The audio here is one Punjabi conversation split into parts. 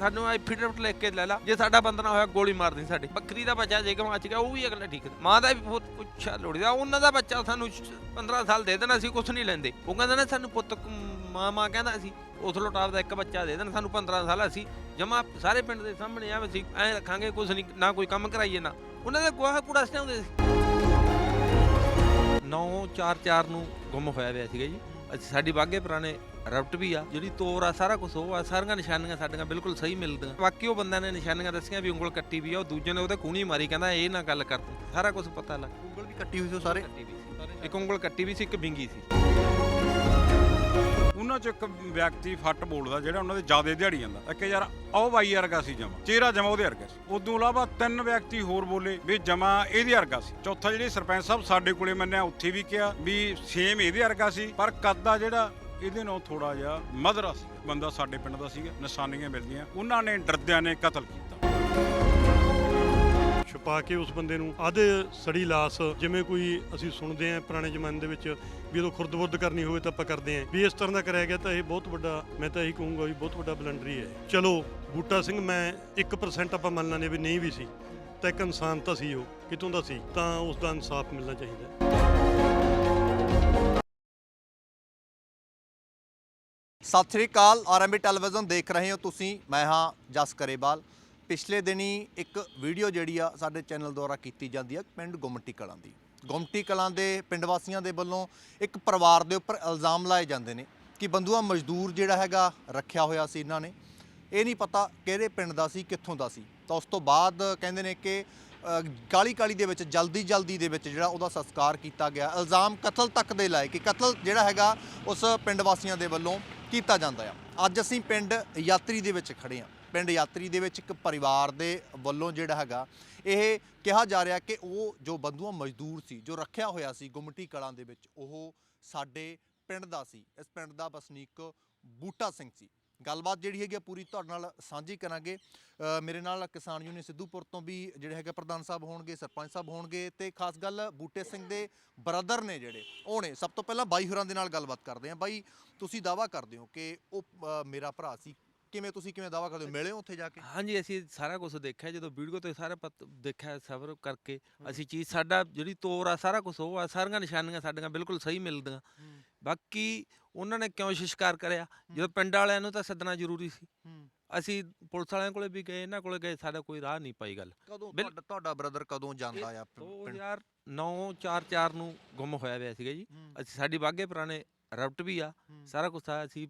ਸਾਨੂੰ ਐਫੀਡੇਵਿਟ ਲਿਖ ਕੇ ਲੈ ਲਾ। ਜੇ ਸਾਡਾ ਬੰਦਾ ਹੋਇਆ, ਗੋਲੀ ਮਾਰ ਦੇ ਸਾਡੇ। ਬੱਕਰੀ ਦਾ ਬੱਚਾ ਜੇ ਕਿ ਮੱਚ ਉਹ ਵੀ ਅਗਲਾ ਠੀਕ ਮਾਂ ਦਾ ਵੀ ਬਹੁਤ ਪੁੱਛਾ ਲੋੜੀਦਾ ਉਹਨਾਂ ਦਾ ਬੱਚਾ ਸਾਨੂੰ 15 ਸਾਲ ਦੇ ਦੇਣਾ ਅਸੀਂ ਕੁਝ ਨਹੀਂ ਲੈਂਦੇ। ਉਹ ਕਹਿੰਦਾ ਨਾ ਸਾਨੂੰ ਪੁੱਤ ਮਾਂ ਮਾਂ ਕਹਿੰਦਾ ਸੀ, ਉਸ ਲੋਟਾਪ ਦਾ ਇੱਕ ਬੱਚਾ ਦੇ ਦੇਣ। ਸਾਨੂੰ 15 ਸਾਲ ਅਸੀਂ ਜਮਾ ਸਾਰੇ ਪਿੰਡ ਦੇ ਸਾਹਮਣੇ ਆਵੇ ਅਸੀਂ ਐ ਰੱਖਾਂਗੇ ਕੁਝ ਨਹੀਂ, ਨਾ ਕੋਈ ਕੰਮ ਕਰਾਈਏ, ਨਾ। ਉਹਨਾਂ ਦੇ ਗੋਹਾ ਕੂੜਾ ਸਟਾਉਂਦੇ ਸੀ। 944 ਨੂੰ ਗੁੰਮ ਹੋਇਆ ਹੋਇਆ ਸੀਗਾ ਜੀ। ਅਸੀਂ ਸਾਡੀ ਬਾਗੇ ਪੁਰਾਣੇ ਰਬਟ ਵੀ ਆ ਜਿਹੜੀ ਤੋਰ ਆ ਸਾਰਾ ਕੁਝ ਉਹ ਆ ਸਾਰੀਆਂ ਨਿਸ਼ਾਨੀਆਂ ਸਾਡੀਆਂ ਬਿਲਕੁਲ ਸਹੀ ਮਿਲਦੀਆਂ। ਬਾਕੀ ਉਹ ਬੰਦਿਆਂ ਨੇ ਨਿਸ਼ਾਨੀਆਂ ਦੱਸੀਆਂ ਵੀ ਉਂਗਲ ਕੱਟੀ ਵੀ ਆ ਉਹ ਦੂਜੇ ਨੇ ਉਹਦੇ ਕੂਣੀ ਮਾਰੀ ਕਹਿੰਦਾ ਇਹ ਨਾ ਗੱਲ ਕਰ ਤੂੰ ਸਾਰਾ ਕੁਝ ਪਤਾ ਲੱਗ ਉਂਗਲ ਵੀ ਕੱਟੀ ਹੋਈ ਸੀ ਉਹ ਸਾਰੇ। ਇੱਕ ਉਂਗਲ ਕੱਟੀ ਵੀ ਸੀ ਇੱਕ ਬਿੰਗੀ ਸੀ। ਉਹਨਾਂ ਚ ਇੱਕ ਵਿਅਕਤੀ ਫੱਟ ਬੋਲਦਾ ਜਿਹੜਾ ਉਹਨਾਂ ਦੇ ਜਿਆਦੇ ਦਿਹਾੜੀ ਜਾਂਦਾ। ਇੱਕ ਯਾਰ ਉਹ ਬਾਈ ਵਰਗਾ ਸੀ ਜਮਾ ਚਿਹਰਾ ਜਮਾ ਉਹਦੇ ਵਰਗਾ ਸੀ। ਉਦੋਂ ਇਲਾਵਾ ਤਿੰਨ ਵਿਅਕਤੀ ਹੋਰ ਬੋਲੇ ਵੀ ਜਮਾ ਇਹਦੇ ਵਰਗਾ ਸੀ। ਚੌਥਾ ਜਿਹੜੀ ਸਰਪੰਚ ਸਾਹਿਬ ਸਾਡੇ ਕੋਲੇ ਮੰਨਿਆ ਉੱਥੇ ਵੀ ਕਿਹਾ ਵੀ ਸੇਮ ਇਹਦੇ ਵਰਗਾ ਸੀ। ਪਰ ਕੱਦ ਦਾ ਜਿਹੜਾ ਇਹਦੇ ਨਾਲ ਥੋੜਾ ਜਿਹਾ ਮਧਰਾ ਸੀ। ਬੰਦਾ ਸਾਡੇ ਪਿੰਡ ਦਾ ਸੀਗਾ, ਨਿਸ਼ਾਨੀਆਂ ਮਿਲਦੀਆਂ। ਉਹਨਾਂ ਨੇ ਡਰਦਿਆਂ ਨੇ ਕਤਲ ਕੀਤਾ। ਛੁਪਾ ਕੇ ਉਸ ਬੰਦੇ ਨੂੰ ਆਦੇ ਸੜੀ ਲਾਸ, ਜਿਵੇਂ ਕੋਈ ਅਸੀਂ ਸੁਣਦੇ ਆਂ ਪੁਰਾਣੇ ਜ਼ਮਾਨੇ ਦੇ ਵਿੱਚ ਵੀ ਜਦੋਂ ਖੁਰਦਬੁਰਦ ਕਰਨੀ ਹੋਵੇ ਤਾਂ ਆਪਾਂ ਕਰਦੇ ਆਂ ਵੀ ਇਸ ਤਰ੍ਹਾਂ ਦਾ ਕਰਿਆ ਗਿਆ ਤਾਂ ਇਹ ਬਹੁਤ ਵੱਡਾ, ਮੈਂ ਤਾਂ ਇਹੀ ਕਹੂੰਗਾ ਵੀ ਬਹੁਤ ਵੱਡਾ ਬਲੰਡਰੀ ਹੈ। ਚਲੋ, ਬੂਟਾ ਸਿੰਘ, ਮੈਂ 1% ਆਪਾਂ ਮੰਨ ਲੈਂਦੇ ਵੀ ਨਹੀਂ ਵੀ ਸੀ, ਤਾਂ ਇੱਕ ਇਨਸਾਨ ਤਾਂ ਸੀ ਉਹ, ਕਿਤੋਂ ਦਾ ਸੀ, ਤਾਂ ਉਸ ਦਾ ਇਨਸਾਫ ਮਿਲਣਾ ਚਾਹੀਦਾ ਸਤਿ ਸ੍ਰੀ ਅਕਾਲ ਆਰਐਮਬੀ ਟੈਲੀਵਿਜ਼ਨ ਦੇਖ ਰਹੇ ਹੋ ਤੁਸੀਂ। ਮੈਂ ਹਾਂ ਜਸ ਕਰੇਵਾਲ। ਪਿਛਲੇ ਦਿਨੀ ਇੱਕ ਵੀਡੀਓ ਜਿਹੜੀ ਆ ਸਾਡੇ ਚੈਨਲ ਦੁਆਰਾ ਕੀਤੀ ਜਾਂਦੀ ਆ ਪਿੰਡ ਗੁੰਮਟੀ ਕਲਾਂ ਦੀ। ਗੁੰਮਟੀ ਕਲਾਂ ਦੇ ਪਿੰਡ ਵਾਸੀਆਂ ਦੇ ਵੱਲੋਂ ਇੱਕ ਪਰਿਵਾਰ ਦੇ ਉੱਪਰ ਇਲਜ਼ਾਮ ਲਾਏ ਜਾਂਦੇ ਨੇ ਕਿ ਬੰਦੂਆ ਮਜ਼ਦੂਰ ਜਿਹੜਾ ਹੈਗਾ ਰੱਖਿਆ ਹੋਇਆ ਸੀ ਇਹਨਾਂ ਨੇ। ਇਹ ਨਹੀਂ ਪਤਾ ਕਿਹੜੇ ਪਿੰਡ ਦਾ ਸੀ, ਕਿੱਥੋਂ ਦਾ ਸੀ। ਤਾਂ ਉਸ ਤੋਂ ਬਾਅਦ ਕਹਿੰਦੇ ਨੇ ਕਿ ਕਾਲੀ ਕਾਲੀ ਦੇ ਵਿੱਚ ਜਲਦੀ ਜਲਦੀ ਦੇ ਵਿੱਚ ਜਿਹੜਾ ਉਹਦਾ ਸੰਸਕਾਰ ਕੀਤਾ ਗਿਆ। ਇਲਜ਼ਾਮ ਕਤਲ ਤੱਕ ਦੇ ਲਾਏ ਕਿ ਕਤਲ ਜਿਹੜਾ ਹੈਗਾ ਉਸ ਪਿੰਡ ਵਾਸੀਆਂ ਦੇ ਵੱਲੋਂ ਕੀਤਾ ਜਾਂਦਾ ਆ। ਅੱਜ ਅਸੀਂ ਪਿੰਡ ਯਾਤਰੀ ਦੇ ਵਿੱਚ ਖੜੇ ਆ। ਪਿੰਡ ਯਾਤਰੀ ਦੇ ਵਿੱਚ ਇੱਕ ਪਰਿਵਾਰ ਦੇ ਵੱਲੋਂ ਜਿਹੜਾ ਹੈਗਾ, ਇਹ ਕਿਹਾ ਜਾ ਰਿਹਾ ਕਿ ਉਹ ਜੋ ਬੰਦੂਆ ਮਜ਼ਦੂਰ ਸੀ, ਜੋ ਰੱਖਿਆ ਹੋਇਆ ਸੀ ਗੁੰਮਟੀ ਕਲਾਂ ਦੇ ਵਿੱਚ, ਉਹ ਸਾਡੇ ਪਿੰਡ ਦਾ ਸੀ। ਇਸ ਪਿੰਡ ਦਾ ਵਸਨੀਕ ਬੂਟਾ ਸਿੰਘ ਸੀ। ਗੱਲਬਾਤ ਜਿਹੜੀ ਹੈਗੀ ਪੂਰੀ ਤੁਹਾਡੇ ਨਾਲ ਸਾਂਝੀ ਕਰਾਂਗੇ। ਮੇਰੇ ਨਾਲ ਕਿਸਾਨ ਯੂਨੀਅਨ ਸਿੱਧੂਪੁਰ ਤੋਂ ਵੀ ਜਿਹੜੇ ਹੈਗੇ ਪ੍ਰਧਾਨ ਸਾਹਿਬ ਹੋਣਗੇ ਸਰਪੰਚ ਸਾਹਿਬ ਹੋਣਗੇ ਤੇ ਖਾਸ ਗੱਲ ਬੂਟੇ ਸਿੰਘ ਦੇ ਬ੍ਰਦਰ ਨੇ ਜਿਹੜੇ ਉਹ ਨੇ। ਸਭ ਤੋਂ ਪਹਿਲਾਂ ਬਾਈ ਹੋਰਾਂ ਦੇ ਨਾਲ ਗੱਲਬਾਤ ਕਰਦੇ ਆ ਬਾਈ ਤੁਸੀਂ ਦਾਵਾ ਕਰਦੇ ਹੋ ਕਿ ਉਹ ਮੇਰਾ ਭਰਾ ਸੀ। ਕਿਵੇਂ ਤੁਸੀਂ ਕਿਵੇਂ ਦਾਵਾ ਕਰਦੇ ਹੋ? ਮਿਲੇ ਉੱਥੇ ਜਾ ਕੇ? ਹਾਂਜੀ ਅਸੀਂ ਸਾਰਾ ਕੁਝ ਦੇਖਿਆ। ਜਦੋਂ ਵੀਡੀਓ ਤੇ ਸਾਰਾ ਦੇਖਿਆ ਸਬਰ ਕਰਕੇ ਅਸੀਂ ਚੀਜ਼ ਸਾਡਾ ਜਿਹੜੀ ਤੋਰ ਆ ਸਾਰਾ ਕੁਝ ਉਹ ਆ ਸਾਰੀਆਂ ਨਿਸ਼ਾਨੀਆਂ ਸਾਡੀਆਂ ਬਿਲਕੁਲ ਸਹੀ ਮਿਲਦੀਆਂ। ਬਾਕੀ ਉਹਨਾਂ ਨੇ ਕਿਉਂ ਸ਼ਿਸ਼ਕਾਰ ਕਰਿਆ? ਜਦੋਂ ਪਿੰਡ ਵਾਲਿਆਂ ਨੂੰ ਤਾਂ ਸੱਦਣਾ ਜ਼ਰੂਰੀ ਸੀ। ਅਸੀਂ ਪੁਲਿਸ ਵਾਲਿਆਂ ਕੋਲੇ ਵੀ ਗਏ ਇਹਨਾਂ ਕੋਲੇ ਗਏ ਸਾਡਾ ਕੋਈ ਰਾਹ ਨਹੀਂ ਪਾਈ ਗੱਲ। ਕਦੋਂ ਤੁਹਾਡਾ ਤੁਹਾਡਾ ਬ੍ਰਦਰ ਕਦੋਂ ਜਾਂਦਾ ਆ ਪ- ਉਹ ਪਿੰਡ? ਯਾਰ 944 ਨੂੰ ਗੁੰਮ ਹੋਇਆ ਹੋਇਆ ਸੀਗਾ ਜੀ। ਅਸੀਂ ਸਾਡੀ ਬਾਗੇ ਪੁਰਾਣੇ ਰਬਟ ਵੀ ਆ। ਸਾਰਾ ਕੁਝ ਆ ਅਸੀਂ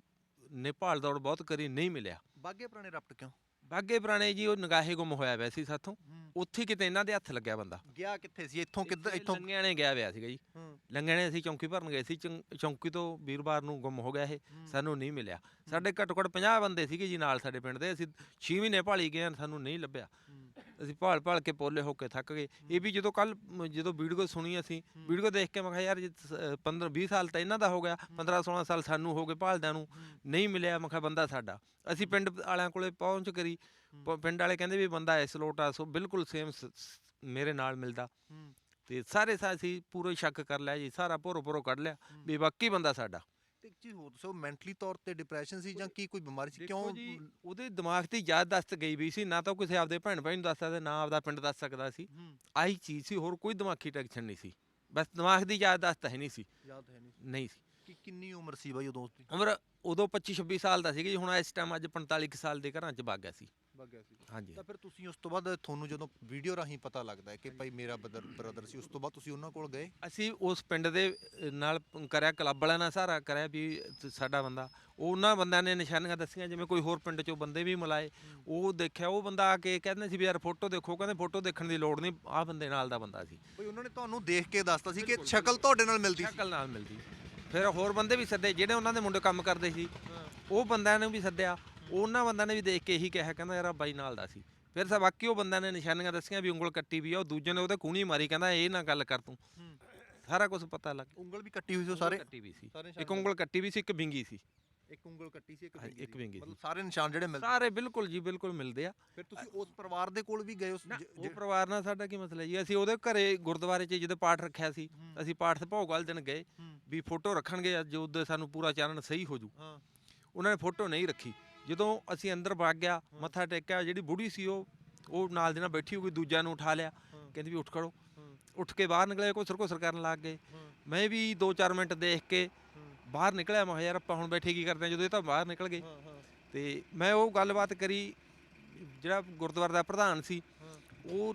ਨੇਪਾਲ ਦੌੜ ਬਹੁਤ ਕਰੀ ਨਹੀਂ ਮਿਲਿਆ। ਬਾਗੇ ਪੁਰਾਣੇ ਰਪਟ ਕਿਉਂ? ਬਾਗੇ ਪੁਰਾਣੇ ਜੀ ਉਹ ਨਗਾਹੇ ਗੁੰਮ ਹੋਇਆ ਹੋਇਆ ਸੀ ਸਾਥੋਂ। ਉੱਥੇ ਕਿਤੇ ਇਹਨਾਂ ਦੇ ਹੱਥ ਲੱਗਿਆ ਬੰਦਾ। ਗਿਆ ਕਿੱਥੇ ਸੀ? ਇੱਥੋਂ ਕਿੱਧਰ ਇੱਥੇ ਲੰਗਿਆਣੇ ਗਿਆ ਹੋਇਆ ਸੀਗਾ ਜੀ। ਹੂੰ, ਲੰਗਿਆਣੇ ਅਸੀਂ ਚੌਂਕੀ ਭਰਨ ਗਏ ਸੀ। ਚੌਂ- ਚੌਂਕੀ ਤੋਂ ਵੀਰਵਾਰ ਨੂੰ ਗੁੰਮ ਹੋ ਗਿਆ ਇਹ। ਸਾਨੂੰ ਨਹੀਂ ਮਿਲਿਆ। ਸਾਡੇ ਘੱਟੋ ਘੱਟ 50 ਬੰਦੇ ਸੀਗੇ ਜੀ ਨਾਲ ਸਾਡੇ ਪਿੰਡ ਦੇ। ਅਸੀਂ 6 ਮਹੀਨੇ ਭਾਲੀ ਗਏ ਸਾਨੂੰ ਨਹੀਂ ਲੱਭਿਆ। ਅਸੀਂ ਭਾਲ ਭਾਲ ਕੇ ਪੋਲੇ ਹੋ ਕੇ ਥੱਕ ਗਏ। ਇਹ ਵੀ ਜਦੋਂ ਕੱਲ ਜਦੋਂ ਵੀਡੀਓ ਸੁਣੀ ਅਸੀਂ। ਵੀਡੀਓ ਦੇਖ ਕੇ ਮੈਂ ਕਿਹਾ ਯਾਰ 15 20 ਸਾਲ ਤਾਂ ਇਹਨਾਂ ਦਾ ਹੋ ਗਿਆ 15 16 ਸਾਲ ਸਾਨੂੰ ਹੋ ਗਏ ਭਾਲਦਿਆਂ ਨੂੰ। ਨਹੀਂ ਮਿਲਿਆ ਮੈਂ ਕਿਹਾ ਬੰਦਾ ਸਾਡਾ। ਅਸੀਂ ਪਿੰਡ ਵਾਲਿਆਂ ਕੋਲੇ ਪਹੁੰਚ ਕਰੀ। ਪਿੰਡ ਵਾਲੇ ਕਹਿੰਦੇ ਵੀ ਬੰਦਾ ਇਸ ਲੋਟਾ ਸੋ ਬਿਲਕੁਲ ਸੇਮ ਮੇਰੇ ਨਾਲ ਮਿਲਦਾ। ਤੇ ਸਾਰੇ ਸਾ ਅਸੀਂ ਪੂਰਾ ਸ਼ੱਕ ਕਰ ਲਿਆ ਜੀ ਸਾਰਾ ਭੋਰੋ ਭੋਰੋ ਕੱਢ ਲਿਆ। ਵੀ ਬਾਕੀ ਬੰਦਾ ਸਾਡਾ। ਚੀਜ਼ ਹੋਰ ਦੱਸੋ ਮੈਂਟਲੀ ਤੌਰ ਤੇ ਡਿਪਰੈਸ਼ਨ ਸੀ ਜਾਂ ਕੀ ਕੋਈ ਬਿਮਾਰੀ ਸੀ? ਕਿਉਂ ਜੀ ਉਹਦੇ ਦਿਮਾਗ ਤੇ ਯਾਦ ਦਸਤ ਗਈ ਵੀ ਸੀ ਨਾ ਤਾਂ ਕਿਸੇ ਆਪਦੇ ਭੈਣ ਭਾਈ ਨੂੰ ਦੱਸ ਸਕਦਾ ਨਾ ਆਪਦਾ ਪਿੰਡ ਦੱਸ ਸਕਦਾ ਸੀ। ਹੂੰ, ਆਹੀ ਚੀਜ਼ ਸੀ ਹੋਰ ਕੋਈ ਦਿਮਾਗੀ ਟੈਨਸ਼ਨ ਨਹੀਂ ਸੀ। ਬਸ ਦਿਮਾਗ ਦੀ ਯਾਦ ਦਸਤ ਹੈ ਨਹੀਂ ਸੀ। ਯਾਦ ਹੈ ਨਹੀਂ ਸੀ। ਨਹੀਂ ਸੀ। ਕਿ ਕਿੰਨੀ ਉਮਰ ਸੀ ਬਾਈ ਉਦੋਂ ਉਮਰ ਉਦੋਂ 25 26 ਸਾਲ ਦਾ ਸੀਗਾ ਜੀ ਹੁਣ ਇਸ ਟਾਈਮ ਅੱਜ 45 ਕੁ ਸਾਲ ਦੇ ਘਰਾਂ 'ਚ ਵਗ ਗਿਆ ਸੀ। ਵਗਿਆ ਸੀ। ਹਾਂਜੀ। ਤਾਂ ਫਿਰ ਤੁਸੀਂ ਉਸ ਤੋਂ ਬਾਅਦ ਤੁਹਾਨੂੰ ਜਦੋਂ ਵੀਡੀਓ ਰਾਹੀਂ ਪਤਾ ਲੱਗਦਾ ਹੈ ਕਿ ਭਾਈ ਮੇਰਾ ਬ੍ਰਦਰ ਸੀ ਉਸ ਤੋਂ ਬਾਅਦ ਤੁਸੀਂ ਉਹਨਾਂ ਕੋਲ ਗਏ? ਅਸੀਂ ਉਸ ਪਿੰਡ ਦੇ ਨਾਲ ਕਰਿਆ ਕਲੱਬ ਵਾਲਿਆਂ ਨਾਲ ਸਾਰਾ ਕਰਿਆ ਵੀ ਸਾਡਾ ਬੰਦਾ। ਉਹਨਾਂ ਬੰਦਿਆਂ ਨੇ ਨਿਸ਼ਾਨੀਆਂ ਦੱਸੀਆਂ ਜਿਵੇਂ ਕੋਈ ਹੋਰ ਪਿੰਡ ਚੋਂ ਬੰਦੇ ਵੀ ਮਿਲਾਏ। ਉਹ ਦੇਖਿਆ ਉਹ ਬੰਦਾ ਆ ਕੇ ਕਹਿੰਦੇ ਸੀ ਵੀ ਯਾਰ ਫੋਟੋ ਦੇਖੋ ਕਹਿੰਦੇ ਫੋਟੋ ਦੇਖਣ ਦੀ ਲੋੜ ਨਹੀਂ ਆਹ ਬੰਦੇ ਨਾਲ ਦਾ ਬੰਦਾ ਸੀ। ਬਈ ਉਹਨਾਂ ਨੇ ਤੁਹਾਨੂੰ ਦੇਖ ਕੇ ਦੱਸਤਾ ਸੀ ਕਿ ਸ਼ਕਲ ਤੁਹਾਡੇ ਨਾਲ ਮਿਲਦੀ ਸੀ। ਸ਼ਕਲ ਨਾਲ ਮਿਲਦੀ। ਫਿਰ ਹੋਰ ਬੰਦੇ ਵੀ ਸੱਦੇ ਜਿਹੜੇ ਉਹਨਾਂ ਦੇ ਮੁੰਡੇ ਕੰਮ ਕਰਦੇ ਸੀ ਉਹ ਬੰਦਿਆਂ ਨੂੰ ਵੀ ਸੱਦਿਆ। ਉਹਨਾਂ ਬੰਦਿਆਂ ਨੇ ਵੀ ਦੇਖ ਕੇ ਇਹੀ ਕਿਹਾ ਕਹਿੰਦਾ ਯਾਰ ਆਹ ਬਾਈ ਨਾਲ ਦਾ ਸੀ। ਫਿਰ ਸਾ ਬਾਕੀ ਉਹ ਬੰਦਿਆਂ ਨੇ ਨਿਸ਼ਾਨੀਆਂ ਦੱਸੀਆਂ ਵੀ ਉਂਗਲ ਕੱਟੀ ਵੀ ਆ ਉਹ ਦੂਜੇ ਨੇ ਉਹਦੇ ਕੂਣੀ ਮਾਰੀ ਕਹਿੰਦਾ ਇਹ ਨਾ ਗੱਲ ਕਰ ਤੂੰ। ਸਾਰਾ ਕੁਝ ਪਤਾ ਲੱਗ ਗਿਆ। ਉਂਗਲ ਵੀ ਕੱਟੀ ਹੋਈ ਸੀ ਉਹ ਸਾਰੇ? ਕੱਟੀ ਵੀ ਸੀ। ਸਾਰੇ ਇੱਕ ਉਂਗਲ ਕੱਟੀ ਵੀ ਸੀ ਇੱਕ ਬਿੰਗੀ ਸੀ। ਇੱਕ ਉਂਗਲ ਕੱਟੀ ਸੀ ਇੱਕ ਹਾਂਜੀ, ਵਿੰਗੀ ਇੱਕ ਵਿੰਗੀ ਮਤਲਬ ਸੀ। ਸਾਰੇ ਨਿਸ਼ਾਨ ਜਿਹੜੇ ਮਿਲਦੇ। ਸਾਰੇ ਬਿਲਕੁਲ ਜੀ ਬਿਲਕੁਲ ਮਿਲਦੇ ਆ। ਫਿਰ ਤੁਸੀਂ ਉਸ ਪਰਿਵਾਰ ਦੇ ਕੋਲ ਵੀ ਗਏ ਉਸ ਜ- ਉਹ ਜ- ਪਰਿਵਾਰ ਨਾਲ ਸਾਡਾ ਕੀ ਮਸਲਾ ਜੀ? ਅਸੀਂ ਉਹਦੇ ਘਰੇ ਗੁਰਦੁਆਰੇ 'ਚ ਜਦੋਂ ਪਾਠ ਰੱਖਿਆ ਸੀ ਹੂੰ, ਅਸੀਂ ਪਾਠ ਤੇ ਭੋਗ ਵਾਲੇ ਦਿਨ ਗਏ ਹੂੰ, ਵੀ ਫੋਟੋ ਰੱਖਣਗੇ ਅੱਜ ਉਹਦੇ ਸਾਨੂੰ ਪੂਰਾ ਚਾਨਣ ਸਹੀ ਹੋ ਜੂ। ਹਾਂ। ਉਹਨਾਂ ਨੇ ਫੋਟੋ ਨਹੀਂ ਰੱਖੀ। ਜਦੋਂ ਅਸੀਂ ਅੰਦਰ ਵਗ ਗਿਆ ਮੱਥਾ ਟੇਕਿਆ ਜਿਹੜੀ ਬੁੜੀ ਸੀ ਉਹ ਉਹ ਨਾਲ ਦੀ ਨਾਲ ਬੈਠੀ ਹੋਈ ਦੂਜਿਆਂ ਨੂੰ ਉਠਾ ਲਿਆ। ਕਹਿੰਦੀ ਵੀ ਉੱਠ ਖੜੋ। ਉੱਠ ਕੇ ਬਾਹਰ ਨਿਕਲੇ ਘੁਸਰ ਘੁਸਰ ਕਰਨ ਲੱਗ ਗਏ। ਮੈਂ ਵੀ 2-4 ਮਿੰਟ ਦੇਖ ਕੇ ਬਾਹਰ ਨਿਕਲਿਆ ਮੈਂ ਕਿਹਾ ਯਾਰ ਆਪਾਂ ਹੁਣ ਬੈਠੇ ਕੀ ਕਰਦੇ ਆ ਜਦੋਂ ਇਹ ਤਾਂ ਬਾਹਰ ਨਿਕਲ ਗਏ। ਤੇ ਮੈਂ ਉਹ ਗੱਲਬਾਤ ਕਰੀ ਜਿਹੜਾ ਗੁਰਦੁਆਰਾ ਦਾ ਪ੍ਰਧਾਨ ਸੀ ਉਹ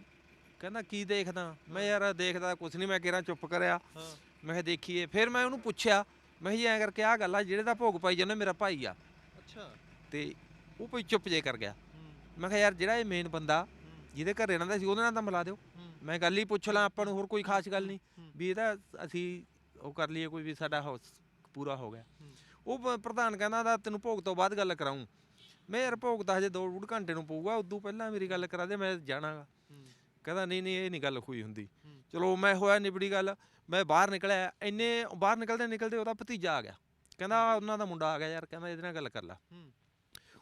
ਕਹਿੰਦਾ ਕੀ ਦੇਖਦਾ? ਮੈਂ ਯਾਰ ਦੇਖਦਾ ਕੁਛ ਨਹੀਂ ਮੈਂ ਕਿਹੜਾ ਚੁੱਪ ਕਰਿਆ? ਮੈਂ ਕਿਹਾ ਦੇਖੀਏ। ਫਿਰ ਮੈਂ ਉਹਨੂੰ ਪੁੱਛਿਆ ਮੈਂ ਕਿਹਾ ਜੀ ਐਂ ਕਰਕੇ ਆਹ ਗੱਲ ਆ ਜਿਹੜੇ ਦਾ ਭੋਗ ਪਾਈ ਜਾਂਦਾ ਮੇਰਾ ਭਾਈ ਆ। ਅੱਛਾ। ਤੇ ਉਹ ਕੋਈ ਚੁੱਪ ਜੇ ਕਰ ਗਿਆ। ਮੈਂ ਕਿਹਾ, ਯਾਰ, ਜਿਹੜਾ ਇਹ ਮੇਨ ਬੰਦਾ ਜਿਹਦੇ ਘਰੇ ਰਹਿੰਦਾ ਸੀ, ਉਹਦੇ ਨਾਲ ਤਾਂ ਮਿਲਾ ਦਿਓ। ਮੈਂ ਗੱਲ ਹੀ ਪੁੱਛ ਲਾਂ ਆਪਾਂ ਨੂੰ, ਹੋਰ ਕੋਈ ਖਾਸ ਗੱਲ ਨਹੀਂ। ਵੀ ਇਹਦਾ ਅਸੀਂ ਉਹ ਕਰ ਲਈਏ ਕੋਈ ਵੀ ਸਾਡਾ ਹਾਊਸ ਪੂਰਾ ਹੋ ਗਿਆ। ਉਹ ਪ੍ਰਧਾਨ ਕਹਿੰਦਾ ਦਾ ਤੈਨੂੰ ਭੋਗ ਤੋਂ ਬਾਅਦ ਗੱਲ ਕਰਾਉਂ ਮੈਂ ਯਾਰ ਭੋਗ ਤਾਂ ਹਜੇ ਦੋ ਡੂਢ ਘੰਟੇ ਨੂੰ ਪਊਗਾ, ਉਦੋਂ ਪਹਿਲਾਂ ਮੇਰੀ ਗੱਲ ਕਰਾ ਦੇ, ਮੈਂ ਜਾਣਾਗਾ। ਕਹਿੰਦਾ, ਨਹੀਂ ਨਹੀਂ, ਇਹ ਨਹੀਂ ਗੱਲ ਹੋਈ ਹੁੰਦੀ। ਚਲੋ, ਮੈਂ ਹੋਇਆ ਨਿਬੜੀ ਗੱਲ, ਮੈਂ ਬਾਹਰ ਨਿਕਲਿਆ, ਇੰਨੇ ਬਾਹਰ ਨਿਕਲਦੇ ਨਿਕਲਦੇ ਉਹਦਾ ਭਤੀਜਾ ਆ ਗਿਆ। ਕਹਿੰਦਾ ਉਹਨਾਂ ਦਾ ਮੁੰਡਾ ਆ ਗਿਆ ਯਾਰ, ਕਹਿੰਦਾ, ਇਹਦੇ ਨਾਲ ਗੱਲ ਕਰ ਲੈ।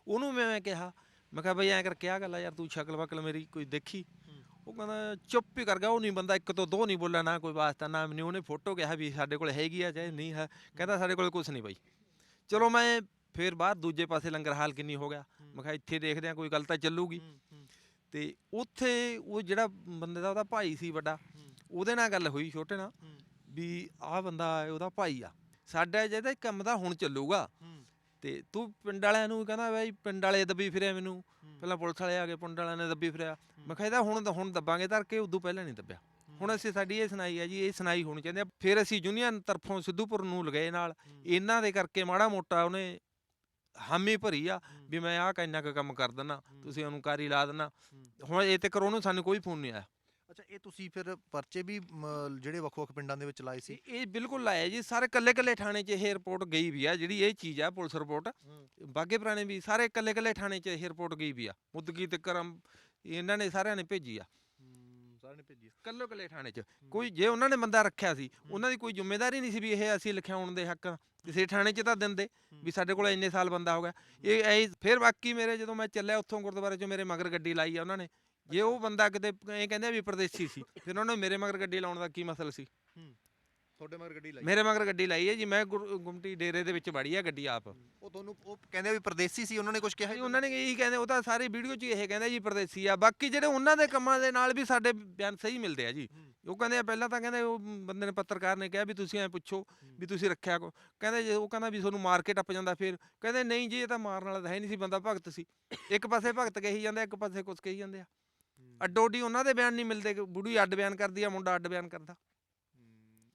ਉਹਨੂੰ ਮੈਂ ਮੈਂ ਕਿਹਾ ਮੈਂ ਕਿਹਾ ਬਈ ਐਂ ਕਰਕੇ ਆ ਗੱਲ ਆ ਯਾਰ ਤੂੰ ਸ਼ਕਲ ਵਕਲ ਮੇਰੀ ਕੋਈ ਦੇਖੀ? ਉਹ ਕਹਿੰਦਾ ਚੁੱਪ ਹੀ ਕਰ ਗਿਆ ਉਹ ਨਹੀਂ ਬੰਦਾ ਇੱਕ ਤੋਂ ਦੋ ਨਹੀਂ ਬੋਲਿਆ ਨਾ ਕੋਈ ਵਾਸਤਾ ਨਾ ਮੈਨੂੰ ਉਹਨੇ ਫੋਟੋ ਕਿਹਾ ਵੀ ਸਾਡੇ ਕੋਲ ਹੈਗੀ ਆ ਚਾਹੇ ਨਹੀਂ ਹੈ। ਕਹਿੰਦਾ ਸਾਡੇ ਕੋਲ ਕੁਝ ਨਹੀਂ ਬਈ। ਚਲੋ ਮੈਂ ਫਿਰ ਬਾਹਰ ਦੂਜੇ ਪਾਸੇ ਲੰਗਰ ਹਾਲ ਕਿੰਨੀ ਹੋ ਗਿਆ। ਮੈਂ ਕਿਹਾ ਇੱਥੇ ਦੇਖਦੇ ਆ ਕੋਈ ਗੱਲ ਤਾਂ ਚੱਲੂਗੀ। ਤੇ ਉੱਥੇ ਉਹ ਜਿਹੜਾ ਬੰਦੇ ਦਾ ਉਹਦਾ ਭਾਈ ਸੀ ਵੱਡਾ ਉਹਦੇ ਨਾਲ ਗੱਲ ਹੋਈ ਛੋਟੇ ਨਾਲ ਵੀ ਆਹ ਬੰਦਾ ਉਹਦਾ ਭਾਈ ਆ। ਸਾਡਾ ਜਿਹਦਾ ਕੰਮ ਤਾਂ ਹੁਣ ਚੱਲੂਗਾ। ਤੇ ਤੂੰ ਪਿੰਡ ਵਾਲਿਆਂ ਨੂੰ ਕਹਿੰਦਾ ਬਈ ਪਿੰਡ ਵਾਲੇ ਦੱਬੀ ਫਿਰਿਆ ਮੈਨੂੰ। ਪਹਿਲਾਂ ਪੁਲਿਸ ਵਾਲੇ ਆ ਗਏ ਪਿੰਡ ਵਾਲਿਆਂ ਨੇ ਦੱਬੀ ਫਿਰਿਆ। ਮੈਂ ਕਿਹਾ ਇਹਦਾ ਹੁਣ ਹੁਣ ਦੱਬਾਂਗੇ ਧਰ ਕੇ ਉਦੋਂ ਪਹਿਲਾਂ ਨਹੀਂ ਦੱਬਿਆ। ਹੁਣ ਅਸੀਂ ਸਾਡੀ ਇਹ ਸੁਣਾਈ ਹੈ ਜੀ ਇਹ ਸੁਣਾਈ ਹੋਣੀ ਚਾਹੀਦੀ ਆ। ਫਿਰ ਅਸੀਂ ਯੂਨੀਅਨ ਤਰਫੋਂ ਸਿੱਧੂਪੁਰ ਨੂੰ ਲਗਾਏ ਨਾਲ। ਇਹਨਾਂ ਦੇ ਕਰਕੇ ਮਾੜਾ ਮੋਟਾ ਉਹਨੇ ਹਾਮੀ ਭਰੀ ਆ ਵੀ ਮੈਂ ਆਹ ਕਿੰਨਾ ਕੁ ਕੰਮ ਕਰ ਦਿੰਦਾ ਤੁਸੀਂ ਉਹਨੂੰ ਕਾਰੀ ਲਾ ਦੇਣਾ ਹੁਣ ਇਹ ਤੇ ਕਰੋ ਨੂੰ ਸਾਨੂੰ ਕੋਈ ਫੋਨ ਨਹੀਂ ਆਇਆ। ਅੱਛਾ ਇਹ ਤੁਸੀਂ ਫਿਰ ਪਰਚੇ ਵੀ ਮ, ਜਿਹੜੇ ਵੱਖ-ਵੱਖ ਪਿੰਡਾਂ ਦੇ ਵਿੱਚ ਲਾਏ ਸੀ? ਇਹ ਬਿਲਕੁਲ ਲਾਇਆ ਜੀ ਸਾਰੇ ਕੱਲੇ ਕੱਲੇ ਥਾਣੇ 'ਚ ਇਹ ਰਿਪੋਰਟ ਗਈ ਵੀ ਆ ਜਿਹੜੀ ਇਹ ਚੀਜ਼ ਆ ਪੁਲਿਸ ਰਿਪੋਰਟ ਬਾਗੇ ਪੁਰਾਣੇ ਵੀ ਸਾਰੇ ਕੱਲੇ ਕੱਲੇ ਥਾਣੇ 'ਚ ਇਹ ਰਿਪੋਰਟ ਗਈ ਵੀ ਆ ਮੁੱਦਗੀ ਤੇ ਕਰਮ ਇਹਨਾਂ ਨੇ ਸਾਰਿਆਂ ਨੇ ਭੇਜੀ ਆ। ਸਾਰਿਆਂ ਨੇ ਭੇਜੀ ਕੱਲੋ ਕੱਲੇ ਥਾਣੇ 'ਚ। ਕੋਈ ਜੇ ਉਹਨਾਂ ਨੇ ਬੰਦਾ ਰੱਖਿਆ ਸੀ ਉਹਨਾਂ ਦੀ ਕੋਈ ਜ਼ਿੰਮੇਵਾਰੀ ਨਹੀਂ ਸੀ ਵੀ ਇਹ ਅਸੀਂ ਲਿਖਾਉਣ ਦੇ ਹੱਕ ਕਿਸੇ ਥਾਣੇ 'ਚ ਤਾਂ ਦਿੰਦੇ ਵੀ ਸਾਡੇ ਕੋਲ ਇੰਨੇ ਸਾਲ ਬੰਦਾ ਹੋ ਗਿਆ। ਇਹ ਐ ਫਿਰ ਬਾਕੀ ਮੇਰੇ ਜਦੋਂ ਮੈਂ ਚੱਲਿਆ ਉੱਥੋਂ ਗੁਰਦੁਆਰੇ 'ਚੋਂ ਮੇਰੇ ਮਗਰ ਗੱਡੀ ਲਾਈ ਆ ਉਹਨਾਂ ਨੇ। ਜੇ ਉਹ ਬੰਦਾ ਕਿਤੇ ਇਹ ਕਹਿੰਦੇ ਵੀ ਪਰਦੇਸੀ ਸੀ ਫਿਰ ਉਹਨਾਂ ਨੇ ਮੇਰੇ ਮਗਰ ਗੱਡੀ ਲਾਉਣ ਦਾ ਕੀ ਮਸਲਾ ਸੀ? ਤੁਹਾਡੇ ਮਗਰ ਗੱਡੀ ਲਾਈ। ਮੇਰੇ ਮਗਰ ਗੱਡੀ ਲਾਈ ਹੈ ਜੀ ਮੈਂ ਗੁਰ- ਗੁਮਟੀ ਡੇਰੇ ਦੇ ਵਿੱਚ ਵੜੀ ਆ ਗੱਡੀ ਆਪ। ਉਹ ਤੁਹਾਨੂੰ ਉਹ ਕਹਿੰਦੇ ਵੀ ਪਰਦੇਸੀ ਸੀ ਉਹਨਾਂ ਨੇ ਕੁਝ ਕਿਹਾ ਜੀ ਉਹਨਾਂ ਨੇ ਇਹੀ ਕਹਿੰਦੇ ਉਹ ਤਾਂ ਸਾਰੀ ਵੀਡੀਓ 'ਚ ਇਹ ਕਹਿੰਦੇ ਜੀ ਪਰਦੇਸੀ ਆ ਬਾਕੀ ਜਿਹੜੇ ਉਹਨਾਂ ਦੇ ਕੰਮਾਂ ਦੇ ਨਾਲ ਵੀ ਸਾਡੇ ਬਿਆਨ ਸਹੀ ਮਿਲਦੇ ਆ ਜੀ। ਉਹ ਕਹਿੰਦੇ ਆ ਪਹਿਲਾਂ ਤਾਂ ਕਹਿੰਦੇ ਉਹ ਬੰਦੇ ਨੇ ਪੱਤਰਕਾਰ ਨੇ ਕਿਹਾ ਵੀ ਤੁਸੀਂ ਐ ਪੁੱਛੋ ਵੀ ਤੁਸੀਂ ਰੱਖਿਆ ਕੋ ਕਹਿੰਦੇ ਜੇ ਉਹ ਕਹਿੰਦਾ ਵੀ ਤੁਹਾਨੂੰ ਮਾਰ ਕੇ ਟੱਪ ਜਾਂਦਾ ਫਿਰ ਕਹਿੰਦੇ ਨਹੀਂ ਜੀ ਇਹ ਤਾਂ ਮਾਰਨ ਵਾਲਾ ਤਾਂ ਹੈ ਨਹੀਂ ਸੀ ਬੰਦਾ ਭਗਤ ਸੀ। ਇੱਕ ਪਾਸੇ ਭਗਤ ਕਹੀ ਜਾਂਦੇ ਇੱਕ ਪਾਸੇ ਕੁਝ ਕਹੀ ਜਾਂਦੇ ਆ। ਅੱਡੋ ਅੱਡੀ ਉਹਨਾਂ ਦੇ ਬਿਆਨ ਨਹੀਂ ਮਿਲਦੇ ਬੁੜੀ ਅੱਡ ਬਿਆਨ ਕਰਦੀ ਆ ਮੁੰਡਾ ਅੱਡ ਬਿਆਨ ਕਰਦਾ।